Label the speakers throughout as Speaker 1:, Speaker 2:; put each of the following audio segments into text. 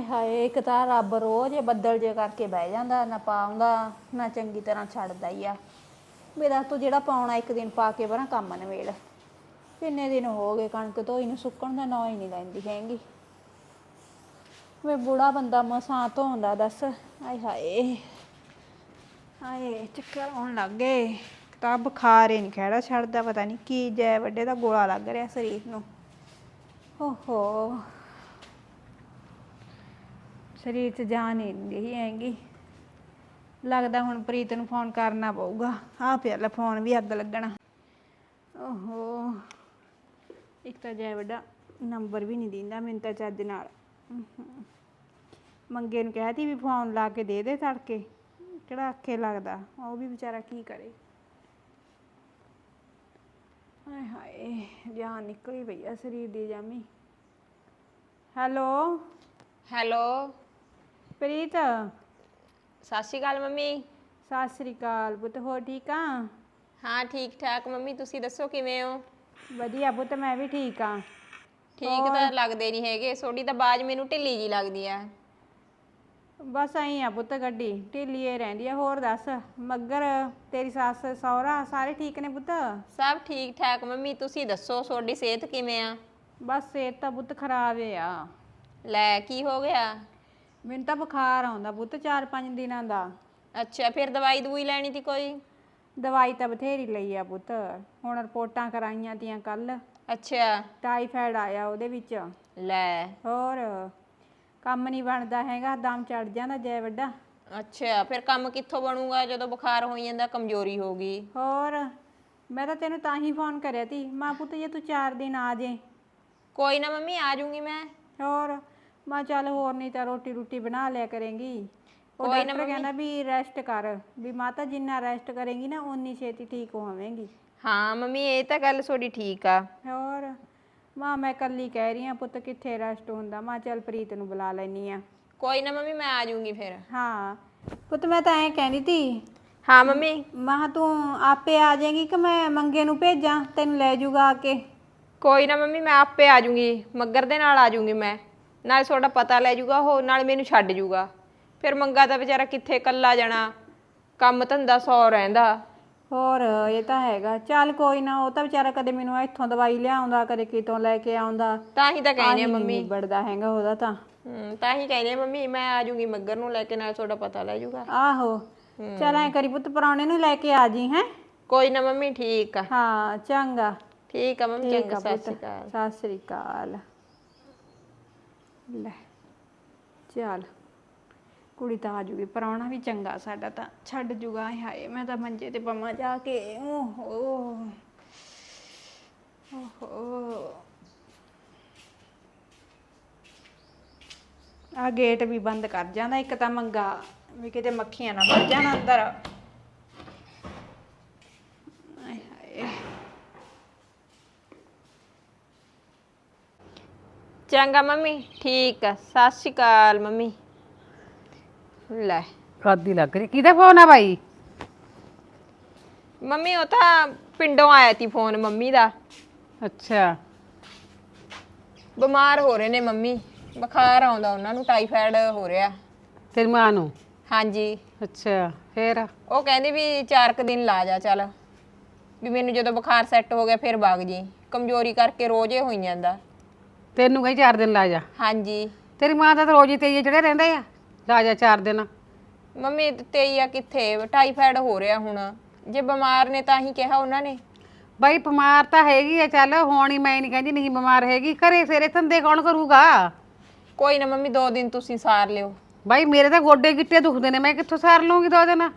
Speaker 1: ਹਾਏ ਹਾਏ, ਇੱਕ ਤਾਂ ਰੱਬ ਰੋਜ਼ ਇਹ ਬੱਦਲ ਜੇ ਕਰਕੇ ਬਹਿ ਜਾਂਦਾ, ਨਾ ਪਾਉਂਦਾ, ਨਾ ਚੰਗੀ ਤਰ੍ਹਾਂ ਛੱਡਦਾ ਹੀ ਆ। ਮੇਰਾ ਤੂੰ ਜਿਹੜਾ ਪਾਉਣਾ, ਇੱਕ ਦਿਨ ਪਾ ਕੇ ਬਰਾਂ ਕੰਮ ਨਵੇੜ ਕਿੰਨੇ ਦਿਨ ਹੋ ਗਏ ਕਣਕ ਧੋਈ ਨੂੰ, ਸੁੱਕਣ ਦਾ ਨਾਂ ਹੀ ਨਹੀਂ ਲੈਂਦੀ ਹੈਗੀ। ਵੇ ਬੁੜਾ ਬੰਦਾ ਮਸਾਂ ਧੋਂਦਾ ਦੱਸ, ਆਏ ਹਾਏ। ਹਾਏ ਚੱਕਰ ਆਉਣ ਲੱਗ ਗਏ। ਤਾਂ ਬੁਖਾਰ ਹੀ ਨਹੀਂ ਖੜਾ ਛੱਡਦਾ, ਪਤਾ ਨਹੀਂ ਕੀ ਜੈ, ਵੱਡੇ ਦਾ ਗੋਲਾ ਲੱਗ ਰਿਹਾ ਸਰੀਰ ਨੂੰ। ਓਹੋ। ਸਰੀਰ 'ਚ ਜਾਨ ਹੀ ਨਹੀਂ ਹੈਗੀ। ਲੱਗਦਾ ਹੁਣ ਪ੍ਰੀਤ ਨੂੰ ਫੋਨ ਕਰਨਾ ਪਊਗਾ। ਆ ਪਿਆ ਲੈ ਫੋਨ ਵੀ ਅੱਗ ਲੱਗਣਾ। ਓਹੋ। ਇੱਕ ਤਾਂ ਜੈ ਵੱਡਾ ਨੰਬਰ ਵੀ ਨਹੀਂ ਦਿੰਦਾ ਮੈਨੂੰ ਤਾਂ ਚੱਜ ਨਾਲ। ਮੰਗੇ ਨੂੰ ਕਹਿਤੀ ਵੀ ਫੋਨ ਲਾ ਕੇ ਦੇ ਦੇ ਤੜਕੇ। ਕਿਹੜਾ ਅੱਖੇ ਲੱਗਦਾ। ਉਹ ਵੀ ਵਿਚਾਰਾ ਕੀ ਕਰੇ। ਹਾਏ ਹਾਏ, ਜਾਨ ਨਿਕਲੀ ਪਈ ਆ ਸਰੀਰ ਦੀ ਜਾਮੀ। ਹੈਲੋ।
Speaker 2: ਹੈਲੋ।
Speaker 1: ਪ੍ਰੀਤ?
Speaker 2: ਸਤਿ ਸ਼੍ਰੀ ਅਕਾਲ ਮੰਮੀ।
Speaker 1: ਸਤਿ ਸ੍ਰੀ ਅਕਾਲ ਪੁੱਤ ਹੋ ਠੀਕ ਆ?
Speaker 2: ਹਾਂ ਠੀਕ ਠਾਕ ਮੰਮੀ ਤੁਸੀਂ ਦੱਸੋ ਕਿਵੇਂ ਹੋ?
Speaker 1: ਵਧੀਆ ਪੁੱਤ ਮੈਂ ਵੀ ਠੀਕ ਆ।
Speaker 2: ਠੀਕ ਤਾਂ ਲੱਗਦੇ ਨਹੀਂ ਹੈਗੇ ਤੁਹਾਡੀ ਤਾਂ ਬਾਜ ਮੈਨੂੰ ਢਿੱਲੀ ਜੀ ਲੱਗਦੀ ਆ।
Speaker 1: ਬਸ ਆਈ ਆ ਪੁੱਤ ਗੱਡੀ ਢਿੱਲੀ ਏ ਰਹਿੰਦੀ ਆ ਹੋਰ ਦੱਸ ਮੱਗਰ ਤੇਰੀ ਸੱਸ ਸਹੁਰਾ ਸਾਰੇ ਠੀਕ ਨੇ ਪੁੱਤ?
Speaker 2: ਸਭ ਠੀਕ ਠਾਕ ਮੰਮੀ ਤੁਸੀਂ ਦੱਸੋ ਤੁਹਾਡੀ ਸਿਹਤ ਕਿਵੇਂ ਆ?
Speaker 1: ਬਸ ਸਿਹਤ ਤਾਂ ਪੁੱਤ ਖਰਾਬ ਏ ਆ।
Speaker 2: ਲੈ ਕੀ ਹੋ ਗਿਆ?
Speaker 1: ਮੈਨੂੰ ਤਾਂ ਬੁਖਾਰ ਆਉਂਦਾ ਪੁੱਤ 4-5 ਦਿਨਾਂ ਦਾ।
Speaker 2: ਅੱਛਾ ਫਿਰ ਦਵਾਈ ਦਵੂਈ ਲੈਣੀ ਤੀ ਕੋਈ?
Speaker 1: ਦਵਾਈ ਤਾਂ ਬਥੇਰੀ ਲਈ ਆ ਪੁੱਤ ਹੁਣ ਰਿਪੋਰਟਾਂ ਕਰਾਈਆਂ ਤੀਆਂ ਕੱਲ।
Speaker 2: ਅੱਛਾ।
Speaker 1: ਟਾਈਫਾਇਡ ਆਇਆ ਉਹਦੇ ਵਿੱਚ।
Speaker 2: ਲੈ।
Speaker 1: ਹੋਰ ਕੰਮ ਨਹੀਂ ਬਣਦਾ ਹੈਗਾ ਦਮ ਚੜ ਜਾਂਦਾ ਜੈ ਵੱਡਾ।
Speaker 2: ਅੱਛਾ ਫਿਰ ਕੰਮ ਕਿੱਥੋਂ ਬਣੂਗਾ? ਜਦੋਂ ਬੁਖਾਰ ਹੋਈ ਜਾਂਦਾ ਕਮਜ਼ੋਰੀ ਹੋ ਗਈ।
Speaker 1: ਹੋਰ ਮੈਂ ਤਾਂ ਤੈਨੂੰ ਤਾਂ ਹੀ ਫੋਨ ਕਰਿਆ ਤੀ। ਮਾਂ ਪੁੱਤ ਜੇ ਤੂੰ 4 ਦਿਨ ਆ ਜੇ।
Speaker 2: ਕੋਈ ਨਾ ਮੰਮੀ ਆ ਜਾਊਂਗੀ ਮੈਂ।
Speaker 1: ਹੋਰ ਮਾਂ ਚੱਲ ਹੋਰ ਨਹੀਂ ਤਾਂ ਰੋਟੀ ਰੋਟੀ ਬਣਾ ਲਿਆ ਕਰੇਂਗੀ। ਉਹ
Speaker 2: ਕੋਈ ਨਾ
Speaker 1: ਡਾਕਟਰ ਕਹਿੰਦਾ ਵੀ ਰੈਸਟ ਕਰ ਵੀ ਮਾਤਾ ਜਿੰਨਾ ਰੈਸਟ ਕਰੇਂਗੀ ਨਾ ਓਨੀ ਛੇਤੀ ਠੀਕ ਹੋਵੇਂਗੀ।
Speaker 2: ਹਾਂ ਮੰਮੀ ਇਹ ਤਾਂ ਗੱਲ ਤੁਹਾਡੀ ਠੀਕ ਆ।
Speaker 1: ਹੋਰ? ਮਾਂ ਮੈਂ ਕੱਲੀ ਕਹਿ ਰਹੀ ਆ ਪੁੱਤ ਕਿੱਥੇ ਰੈਸਟ ਹੁੰਦਾ? ਮਾਂ ਚੱਲ ਪ੍ਰੀਤ ਨੂੰ ਬੁਲਾ ਲੈਣੀ ਆ
Speaker 2: ਕੋਈ ਨਾ ਮੰਮੀ ਮੈਂ ਆ ਜਾਊਂਗੀ ਫਿਰ।
Speaker 1: ਹਾਂ। ਪੁੱਤ ਮੈਂ ਤਾਂ ਐਂ ਕਹਿੰਦੀ ਤੀ
Speaker 2: ਹਾਂ ਮੰਮੀ।
Speaker 1: ਮਾਂ ਤੂੰ ਆਪੇ ਆ ਜਾਏਗੀ ਕਿ ਮੈਂ ਮੰਗੇ ਨੂੰ ਭੇਜਾਂ? ਤੈਨੂੰ ਲੈ ਜਾਊਗਾ ਆ ਕੇ।
Speaker 2: ਕੋਈ ਨਾ ਮੰਮੀ ਮੈਂ ਆਪੇ ਆ ਜਾਊਂਗੀ। ਮੱਗਰ ਦੇ ਨਾਲ ਆ ਜਾਊਂਗੀ ਮੈਂ। ਨਾਲ ਤੁਹਾਡਾ ਪਤਾ ਲੈ ਜਾਊਗਾ ਉਹ ਨਾਲ ਮੈਨੂੰ ਛੱਡ ਜਾਊਗਾ ਫਿਰ ਮੰਗਾ ਤਾਂ ਵਿਚਾਰਾ ਕਿੱਥੇ ਕੱਲਾ ਜਾਣਾ ਕੰਮ ਧੰਦਾ ਸੌ ਰਹਿੰਦਾ।
Speaker 1: ਹੋਰ ਇਹ ਤਾਂ ਹੈਗਾ। ਚੱਲ ਕੋਈ ਨਾ ਉਹ ਤਾਂ ਵਿਚਾਰਾ ਕਦੇ ਮੈਨੂੰ ਇੱਥੋਂ ਦਵਾਈ ਲਿਆਉਂਦਾ ਕਦੇ ਕਿਤੋਂ ਲੈ ਕੇ ਆਉਂਦਾ।
Speaker 2: ਤਾਂ ਹੀ ਤਾਂ ਕਹਿੰਦੇ ਆ ਮੰਮੀ।
Speaker 1: ਬੜਦਾ ਹੈਗਾ ਉਹਦਾ ਤਾਂ।
Speaker 2: ਹੂੰ ਤਾਂ ਹੀ ਕਹਿੰਦੇ ਆ ਮੰਮੀ ਮੈਂ ਆ ਜਾਊਂਗੀ ਮੱਗਰ ਨੂੰ ਲੈ ਕੇ ਨਾਲ ਤੁਹਾਡਾ ਪਤਾ ਲੈ ਜਾਊਗਾ
Speaker 1: ਆਹੋ। ਚੱਲ ਐ ਕਰੀ ਪੁੱਤ ਪਰੌਣੇ ਨੂੰ ਲੈ ਕੇ ਆ ਜੀ ਹੈ?
Speaker 2: ਕੋਈ ਨਾ ਮੰਮੀ ਠੀਕ ਆ।
Speaker 1: ਹਾਂ ਚੰਗਾ।
Speaker 2: ਠੀਕ ਆ ਮੰਮੀ ਚੰਗਾ ਸਤਿ ਸ਼੍ਰੀ ਅਕਾਲ।
Speaker 1: ਸਤਿ ਸ੍ਰੀ ਅਕਾਲ। ਲੈ, ਚੱਲ। ਕੁੜੀ ਤਾਂ ਆ ਜੂਗੀ ਪਰੌਣਾ ਵੀ ਚੰਗਾ ਸਾਡਾ ਤਾਂ। ਛੱਡ ਜੂਗਾ ਹਾਏ ਹਾਏ, ਮੈਂ ਤਾਂ ਮੰਜੇ ਤੇ ਪਵਾਂ ਜਾ ਕੇ। ਓਹੋ। ਓਹੋ। ਆ ਗੇਟ ਵੀ ਬੰਦ ਕਰ ਜਾਂਦਾ ਇੱਕ ਤਾਂ ਮੰਗਾ, ਵੀ ਕਿਤੇ ਮੱਖੀਆਂ ਨਾ ਵੜ ਜਾਣ ਅੰਦਰ ਆਏ ਹਾਏ
Speaker 2: ਚੰਗਾ ਮੰਮੀ ਠੀਕ ਆ ਸਤਿ ਸ਼੍ਰੀ ਅਕਾਲ ਮੰਮੀ। ਲੈ।
Speaker 3: ਕਾਦੀ ਲੱਗ ਰਹੀ। ਕਿਹਦਾ ਫੋਨ ਆ ਭਾਈ?
Speaker 2: ਮੰਮੀ ਉਹ ਤਾਂ ਪਿੰਡੋਂ ਆਇਆ ਤੀ ਫੋਨ ਮੰਮੀ ਦਾ।
Speaker 3: ਅੱਛਾ।
Speaker 2: ਬਿਮਾਰ ਹੋ ਰਹੇ ਨੇ ਮੰਮੀ। ਬੁਖਾਰ ਆਉਂਦਾ ਉਹਨਾਂ ਨੂੰ ਟਾਈਫਾਇਡ ਹੋ ਰਿਹਾ।
Speaker 3: ਤੇਰੀ ਮਾਂ ਨੂੰ?
Speaker 2: ਹਾਂਜੀ।
Speaker 3: ਅੱਛਾ ਫੇਰ?
Speaker 2: ਉਹ ਕਹਿੰਦੇ ਵੀ ਚਾਰ ਕੁ ਦਿਨ ਲਾ ਜਾ ਚੱਲ। ਵੀ ਮੈਨੂੰ ਜਦੋਂ ਬੁਖਾਰ ਸੈੱਟ ਹੋ ਗਿਆ ਫਿਰ ਵਗ ਜੀ। ਕਮਜ਼ੋਰੀ ਕਰਕੇ ਰੋਜ਼ ਹੋਈ ਜਾਂਦਾ।
Speaker 3: ਤੈਨੂੰ ਕਹੀ ਚਾਰ ਦਿਨ ਲਾ ਜਾ।
Speaker 2: ਹਾਂਜੀ।
Speaker 3: ਤੇਰੀ ਮਾਂ ਦਾ ਤਾਂ ਰੋਜ਼ ਹੀ ਤੇਈ ਚੜੇ ਰਹਿੰਦੇ ਆ ਲਾ ਜਾ ਚਾਰ ਦਿਨ।
Speaker 2: ਮੰਮੀ ਤੇਈ ਆ ਕਿੱਥੇ? ਟਾਈਫਾਇਡ ਹੋ ਰਿਹਾ ਹੁਣ। ਜੇ ਬਿਮਾਰ ਨੇ ਤਾਂ ਹੀ ਕਿਹਾ ਉਹਨਾਂ ਨੇ।
Speaker 3: ਬਾਈ ਬਿਮਾਰ ਤਾਂ ਹੈਗੀ ਆ ਚੱਲ ਹੋਣੀ ਮੈਂ ਨਹੀਂ ਕਹਿੰਦੀ ਨਹੀਂ ਬਿਮਾਰ ਹੈਗੀ। ਘਰੇ ਸੇਰੇ ਧੰਦੇ ਕੌਣ ਕਰੂਗਾ?
Speaker 2: ਕੋਈ ਨਾ ਮੰਮੀ ਦੋ ਦਿਨ ਤੁਸੀਂ ਸਾਰ ਲਿਓ।
Speaker 3: ਬਾਈ ਮੇਰੇ ਤਾਂ ਗੋਡੇ ਗਿੱਟੇ ਦੁਖਦੇ ਨੇ ਮੈਂ ਕਿੱਥੋਂ ਸਾਰ ਲੂੰਗੀ ਦੋ ਦਿਨ?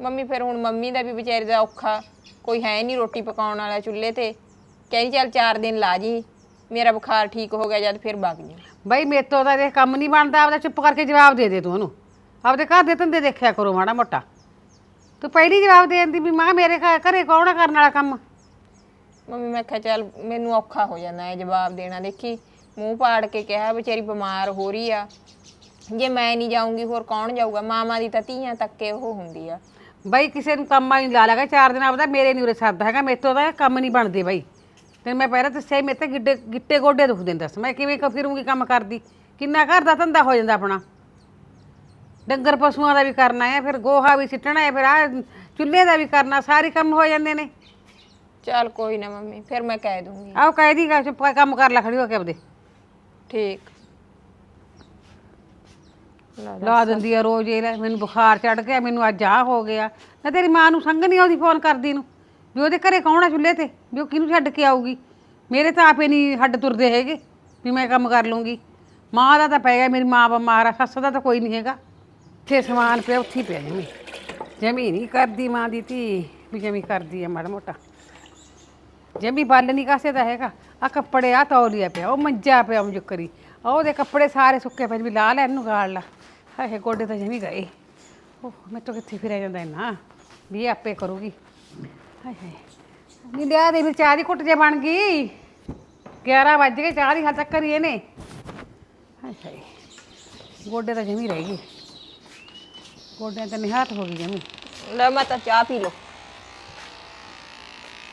Speaker 2: ਮੰਮੀ ਫਿਰ ਹੁਣ ਮੰਮੀ ਦਾ ਵੀ ਵਿਚਾਰੀ ਦਾ ਔਖਾ। ਕੋਈ ਹੈ ਨਹੀਂ ਰੋਟੀ ਪਕਾਉਣ ਵਾਲਾ ਚੁੱਲ੍ਹੇ ਤੇ। ਕਹਿੰਦੀ ਚੱਲ ਚਾਰ ਦਿਨ ਲਾ ਜੀ। ਮੇਰਾ ਬੁਖਾਰ ਠੀਕ ਹੋ ਗਿਆ ਜਦ ਫਿਰ ਵਗ ਜੀ
Speaker 3: ਬਾਈ ਮੇਤੋਂ ਤਾਂ ਇਹ ਕੰਮ ਨਹੀਂ ਬਣਦਾ ਆਪਦਾ ਚੁੱਪ ਕਰਕੇ ਜਵਾਬ ਦੇ ਦੇ ਤੂੰ ਉਹਨੂੰ। ਆਪਦੇ ਘਰ ਦੇ ਧੰਦੇ ਦੇਖਿਆ ਕਰੋ ਮਾੜਾ ਮੋਟਾ। ਤੂੰ ਪਹਿਲੀ ਜਵਾਬ ਦੇ ਦਿੰਦੀ ਵੀ ਮਾਂ ਮੇਰੇ ਘ- ਘਰੇ ਕੌਣ ਆ ਕਰਨ ਵਾਲਾ ਕੰਮ?
Speaker 2: ਮੰਮੀ ਮੈਂ ਕਿਹਾ ਚੱਲ ਮੈਨੂੰ ਔਖਾ ਹੋ ਜਾਂਦਾ ਹੈ ਜਵਾਬ ਦੇਣਾ। ਦੇਖੀ ਮੂੰਹ ਪਾੜ ਕੇ ਕਿਹਾ ਵਿਚਾਰੀ ਬਿਮਾਰ ਹੋ ਰਹੀ ਆ। ਜੇ ਮੈਂ ਨਹੀਂ ਜਾਊਂਗੀ ਹੋਰ ਕੌਣ ਜਾਊਗਾ? ਮਾਮਾ ਦੀ ਤਾਂ ਧੀਆਂ ਤੱਕੇ ਉਹ ਹੁੰਦੀ ਆ।
Speaker 3: ਬਾਈ ਕਿਸੇ ਨੂੰ ਕੰਮ ਨਹੀਂ ਲਾ ਲਗਾ ਚਾਰ ਦਿਨ ਆਪਦਾ ਮੇਰੇ ਨਹੀਂ ਉਰੇ ਸਰਦਾ ਹੈਗਾ ਮੇਤੋਂ ਤਾਂ ਇਹ ਕੰਮ ਨਹੀਂ ਬਣਦੇ ਬਾਈ। ਤੇ ਮੈਂ ਪਹਿਲਾਂ ਦੱਸਿਆ ਸੀ, ਮੇਰੇ ਤੇ ਗਿੱਟੇ ਗਿੱਟੇ ਗੋਡੇ ਦੁਖਦੇ ਨੇ ਦੱਸ। ਮੈਂ ਕਿਵੇਂ ਕ- ਫਿਰੂੰਗੀ ਕੰਮ ਕਰਦੀ। ਕਿੰਨਾ ਘਰ ਦਾ ਧੰਦਾ ਹੋ ਜਾਂਦਾ ਆਪਣਾ। ਡੰਗਰ ਪਸ਼ੂਆਂ ਦਾ ਵੀ ਕਰਨਾ ਹੈ ਫਿਰ ਗੋਹਾ ਵੀ ਸਿੱਟਣਾ ਹੈ ਫਿਰ ਆ ਚੁੱਲ੍ਹੇ ਦਾ ਵੀ ਕਰਨਾ ਸਾਰੇ ਕੰਮ ਹੋ ਜਾਂਦੇ ਨੇ।
Speaker 2: ਚੱਲ ਕੋਈ ਨਾ ਮੰਮੀ ਫਿਰ ਮੈਂ ਕਹਿ ਦੂੰਗੀ।
Speaker 3: ਆਓ ਕਹਿ ਦੀ ਗਾ ਚੁੱਪ ਕਰਕੇ ਕੰਮ ਕਰ ਲੈ ਖੜੀ ਹੋ ਕੇ ਆਪਦੇ।
Speaker 2: ਠੀਕ। ਲੈ
Speaker 3: ਦਿੰਦੀ ਆ ਰੋਜ਼ ਇਹ ਲੈ ਮੈਨੂੰ ਬੁਖਾਰ ਚੜ ਗਿਆ ਮੈਨੂੰ ਅੱਜ ਆ ਹੋ ਗਿਆ। ਨਾ ਤੇਰੀ ਮਾਂ ਨੂੰ ਸੰਗ ਨਹੀਂ ਆਉਂਦੀ ਫੋਨ ਕਰਦੀ ਨੂੰ। ਵੀ ਉਹਦੇ ਘਰੇ ਕੌਣ ਆ ਚੁੱਲ੍ਹੇ ਤੇ? ਵੀ ਉਹ ਕਿਹਨੂੰ ਛੱਡ ਕੇ ਆਊਗੀ? ਮੇਰੇ ਤਾਂ ਆਪੇ ਨਹੀਂ ਹੱਡ ਤੁਰਦੇ ਹੈਗੇ ਵੀ ਮੈਂ ਕੰਮ ਕਰ ਲੂੰਗੀ ਮਾਂ ਦਾ ਤਾਂ ਪੈ ਗਿਆ, ਮੇਰੀ ਮਾਂ ਬਿਮਾਰ ਆ ਸੱਸ ਦਾ ਤਾਂ ਕੋਈ ਨਹੀਂ ਹੈਗਾ। ਇੱਥੇ ਸਮਾਨ ਪਿਆ, ਉੱਥੇ ਹੀ ਪਿਆ ਜਮੀ। ਜਮੀ ਨਹੀਂ ਕਰਦੀ ਮਾਂ ਦੀ ਧੀ, ਵੀ ਜਮੀ ਕਰਦੀ ਆ ਮਾੜਾ ਮੋਟਾ। ਜਮੀ ਬੱਲ ਨਹੀਂ ਕਾਸੇ ਦਾ ਹੈਗਾ। ਆ ਕੱਪੜੇ ਆ ਤੌਲੀਆ ਪਿਆ, ਉਹ ਮੰਜਾ ਪਿਆ ਮੁਜਕਰੀ ਆ ਉਹਦੇ ਕੱਪੜੇ ਸਾਰੇ ਸੁੱਕੇ ਪਏ ਵੀ ਲਾ ਲੈ ਇਹਨੂੰ ਗਾਲ ਲਾ। ਹਾਏ ਗੋਡੇ ਤਾਂ ਜਮੀ ਗਏ। ਉਹ ਮੈਂ ਤਾਂ ਕਿੱਥੇ ਫਿਰਿਆ ਜਾਂਦਾ ਇੰਨਾ? ਵੀ ਇਹ ਆਪੇ ਕਰੂਗੀ। ਹਾਏ ਹਾਏ। ਨੀ ਲਿਆ ਦੇ ਵੀ ਚਾਹ ਦੀ ਘੁੱਟ ਜੇ ਬਣ ਗਈ। 11 ਵੱਜ ਗਏ ਚਾਹ ਦੀ ਹੱਦ ਤੱਕ ਕਰੀਏ ਨੇ ਹਾਏ ਹਾਏ ਗੋਡੇ ਤਾਂ ਜਮੀ ਰਹਿ ਗਏ। ਗੋਡਿਆਂ ਤੇ ਨਿਹਾਤ ਹੋ ਗਈ ਜਮੀ।
Speaker 2: ਲੈ ਮੈਂ ਤਾਂ ਚਾਹ ਪੀ ਲਓ।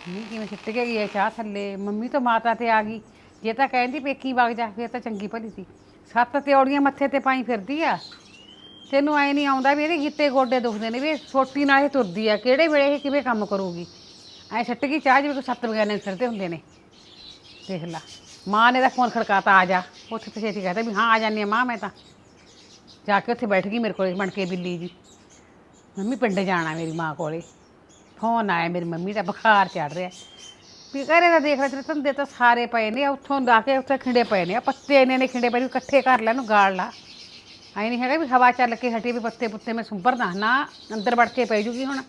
Speaker 3: ਨਹੀਂ ਕਿਵੇਂ ਛਿੱਟ ਕੇ ਗਈ ਹੈ ਚਾਹ ਥੱਲੇ? ਮੰਮੀ ਤਾਂ ਮਾਤਾ ਤੇ ਆ ਗਈ। ਜੇ ਤਾਂ ਕਹਿੰਦੀ ਪੇਕੀ ਵਗ ਜਾ ਫਿਰ ਤਾਂ ਚੰਗੀ ਭਲੀ ਸੀ। ਸੱਤ ਤਿਉੜੀਆਂ ਮੱਥੇ ਤੇ ਪਾਈ ਫਿਰਦੀ ਆ। ਤੈਨੂੰ ਐ ਨਹੀਂ ਆਉਂਦਾ ਵੀ ਇਹਦੇ ਗਿੱਟੇ ਗੋਡੇ ਦੁਖਦੇ ਨੇ ਵੀ ਛੋਟੀ ਨਾਲ ਇਹ ਤੁਰਦੀ ਆ। ਕਿਹੜੇ ਵੇਲੇ ਇਹ ਕਿਵੇਂ ਕੰਮ ਕਰੂਗੀ? ਐ ਛੱਟ ਗਈ, ਚਾਹ ਜਿਵੇਂ ਕੋਈ ਸੱਤ ਬਗਾਨੇ ਫਿਰਦੇ ਹੁੰਦੇ ਨੇ। ਦੇਖ ਲਾ, ਮਾਂ ਨੇ ਤਾਂ ਫੋਨ ਖੜਕਾਤਾ, ਆ ਜਾ। ਉੱਥੇ ਤੇ ਛੇਤੀ ਕਹਤਾ ਵੀ ਹਾਂ, ਆ ਜਾਂਦੀ ਆ ਮਾਂ, ਮੈਂ ਤਾਂ। ਜਾ ਕੇ ਉੱਥੇ ਬੈਠ ਗਈ ਮੇਰੇ ਕੋਲੇ, ਬਣ ਕੇ ਬਿੱਲੀ ਜੀ। ਮੰਮੀ, ਪਿੰਡ ਜਾਣਾ ਮੇਰੀ ਮਾਂ ਕੋਲੇ। ਫੋਨ ਆਇਆ ਮੇਰੀ ਮੰਮੀ ਦਾ, ਬੁਖਾਰ ਚੜ ਰਿਹਾ। ਵੀ ਘਰੇ ਦਾ ਦੇਖ ਲੈ, ਤੇਰੇ ਧੰਦੇ ਤਾਂ ਸਾਰੇ ਪਏ ਨੇ। ਉੱਥੋਂ ਲਾ ਕੇ ਉੱਥੇ ਖਿੰਡੇ ਪਏ ਨੇ। ਆ ਪੱਤੇ ਨੇ ਨੇ ਖਿੰਡੇ ਪਏ ਨੇ, ਇਕੱਠੇ ਕਰ ਲੈ ਨੂੰ ਗਾਲ ਲਾ। ਐ ਨਹੀਂ ਹੈਗਾ ਵੀ ਹਵਾ ਚੱਲ ਕੇ ਹਟੀ ਵੀ ਪੱਤੇ ਪੁੱਤੇ ਮੈਂ ਸੁੰਬਰਦਾ ਨਾ, ਅੰਦਰ ਵੜ ਕੇ ਪੈ ਜੂਗੀ ਹੁਣ।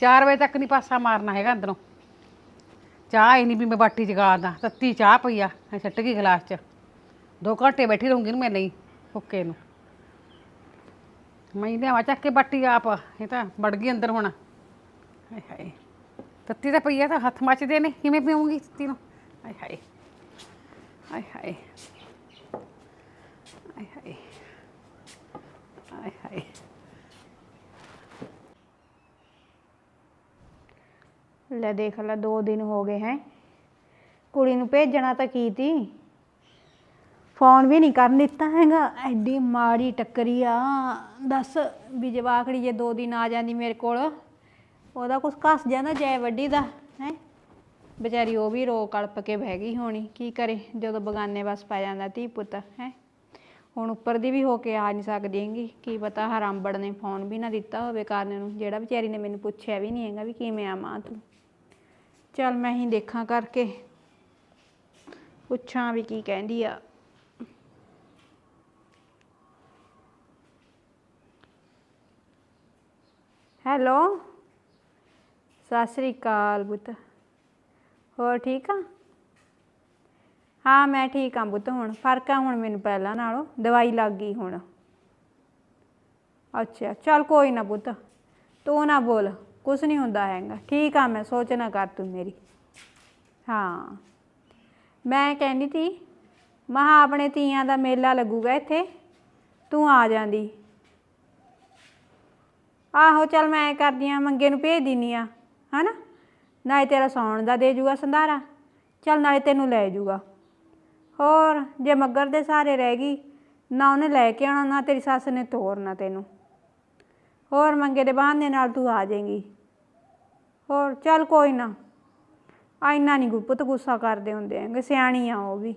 Speaker 3: 4 ਵਜੇ ਤੱਕ ਨਹੀਂ ਪਾਸਾ ਮਾਰਨਾ ਹੈਗਾ ਅੰਦਰੋਂ। ਚਾਹ ਹੀ ਨਹੀਂ ਵੀ ਮੈਂ ਬਾਟੀ ਜਗਾ ਦਾਂ, ਤੱਤੀ ਚਾਹ ਪਈ ਆ ਛੱਟ ਗਈ ਗਲਾਸ 'ਚ। ਦੋ ਘੰਟੇ ਬੈਠੀ ਰਹੂੰਗੀ ਨੂੰ ਮੈਂ ਨਹੀਂ ਹੁੱਕੇ ਨੂੰ। ਮੈਂ ਲਿਆਵਾਂ ਚੱਕ ਕੇ ਬਾਟੀ ਆਪ, ਇਹ ਤਾਂ ਵੜ ਗਈ ਅੰਦਰ ਹੁਣ। ਹਾਏ ਹਾਏ, ਤੱਤੀ ਤਾਂ ਪਈ ਆ ਤਾਂ ਹੱਥ ਮੱਚਦੇ ਨੇ, ਕਿਵੇਂ ਪੀਉਂਗੀ ਤੱਤੀ ਨੂੰ? ਹਾਏ ਹਾਏ ਹਾਏ ਹਾਏ ਹਾਏ ਹਾਏ ਹਾਏ ਹਾਏ।
Speaker 1: ਲੈ ਦੇਖ ਲੈ, ਦੋ ਦਿਨ ਹੋ ਗਏ ਹੈ। ਕੁੜੀ ਨੂੰ ਭੇਜਣਾ ਤਾਂ ਕੀ ਤੀ? ਫੋਨ ਵੀ ਨਹੀਂ ਕਰਨ ਦਿੱਤਾ ਹੈਗਾ। ਐਡੀ ਮਾੜੀ ਟੱਕਰੀ ਆ। ਦੱਸ ਵੀ ਜਵਾਕੜੀ ਜੇ ਦੋ ਦਿਨ ਆ ਜਾਂਦੀ ਮੇਰੇ ਕੋਲ, ਉਹਦਾ ਕੁਛ ਘਸ ਜਾਂਦਾ ਜੈ ਵੱਡੀ ਦਾ, ਹੈ? ਵਿਚਾਰੀ ਉਹ ਵੀ ਰੋ ਕਲਪ ਕੇ ਬਹਿ ਗਈ ਹੋਣੀ। ਕੀ ਕਰੇ, ਜਦੋਂ ਬਗਾਨੇ ਬਸ ਪੈ ਜਾਂਦਾ ਧੀ ਪੁੱਤ, ਹੈ? ਹੁਣ ਉੱਪਰ ਦੀ ਵੀ ਹੋ ਕੇ ਆ ਨਹੀਂ ਸਕਦੀ ਹੈਗੀ। ਕੀ ਪਤਾ ਹਰਾਂਬੜ ਨੇ ਫੋਨ ਵੀ ਨਾ ਦਿੱਤਾ ਹੋਵੇ ਕਰਨ ਨੂੰ। ਜਿਹੜਾ ਵਿਚਾਰੀ ਨੇ ਮੈਨੂੰ ਪੁੱਛਿਆ ਵੀ ਨਹੀਂ ਹੈਗਾ ਵੀ ਕਿਵੇਂ ਆ ਮਾਂ ਤੂੰ। ਚੱਲ ਮੈਂ ਹੀ ਦੇਖਾਂ ਕਰਕੇ। ਪੁੱਛਾਂ ਵੀ ਕੀ ਕਹਿੰਦੀ ਆ। ਹੈਲੋ? ਸਤਿ ਸ੍ਰੀ ਅਕਾਲ ਪੁੱਤ। ਹੋਰ ਠੀਕ ਆ? ਹਾਂ, ਮੈਂ ਠੀਕ ਆ ਬੁੱਤ ਹੁਣ। ਫ਼ਰਕ ਆ ਹੁਣ ਮੈਨੂੰ ਪਹਿਲਾਂ ਨਾਲੋਂ। ਦਵਾਈ ਲੱਗ ਗਈ ਹੁਣ। ਅੱਛਾ, ਚੱਲ ਕੋਈ ਨਾ ਪੁੱਤ। ਤੂੰ ਨਾ ਬੋਲ। ਕੁਛ ਨਹੀਂ ਹੁੰਦਾ ਹੈਗਾ। ਠੀਕ ਆ ਮੈਂ, ਸੋਚ ਨਾ ਕਰ ਤੂੰ ਮੇਰੀ। ਹਾਂ। ਮੈਂ ਕਹਿੰਦੀ ਤੀ ਮਹਾ ਆਪਣੇ ਤੀਆਂ ਦਾ ਮੇਲਾ ਲੱਗੂਗਾ ਇੱਥੇ। ਤੂੰ ਆ ਜਾਂਦੀ। ਆਹੋ, ਚੱਲ ਮੈਂ ਕਰਦੀ ਆ, ਮੰਗੇ ਨੂੰ ਭੇਜ ਦਿੰਨੀ ਆ, ਹਨਾ? ਨਾਲੇ ਤੇਰਾ ਸੌਣ ਦਾ ਦੇ ਜੂਗਾ ਸੰਧਾਰਾ। ਚੱਲ ਨਾਲੇ ਤੈਨੂੰ ਲੈ ਜੂਗਾ। ਹੋਰ, ਜੇ ਮੱਗਰ ਦੇ ਸਾਰੇ ਰਹਿ ਗਈ, ਨਾ ਉਹਨੇ ਲੈ ਕੇ ਆਉਣਾ, ਨਾ ਤੇਰੀ ਸੱਸ ਨੇ ਤੋਰਨਾ ਤੈਨੂੰ। ਹੋਰ ਮੰਗੇ ਦੇ ਬਹਾਨੇ ਨਾਲ ਤੂੰ ਆ ਜਾਏਂਗੀ। ਹੋਰ ਚੱਲ ਕੋਈ ਨਾ। ਆ ਇੰਨਾ ਨਹੀਂ ਗੁੱਪਤ ਗੁੱਸਾ ਕਰਦੇ ਹੁੰਦੇ ਹੈਗੇ, ਸਿਆਣੀ ਆ ਉਹ ਵੀ।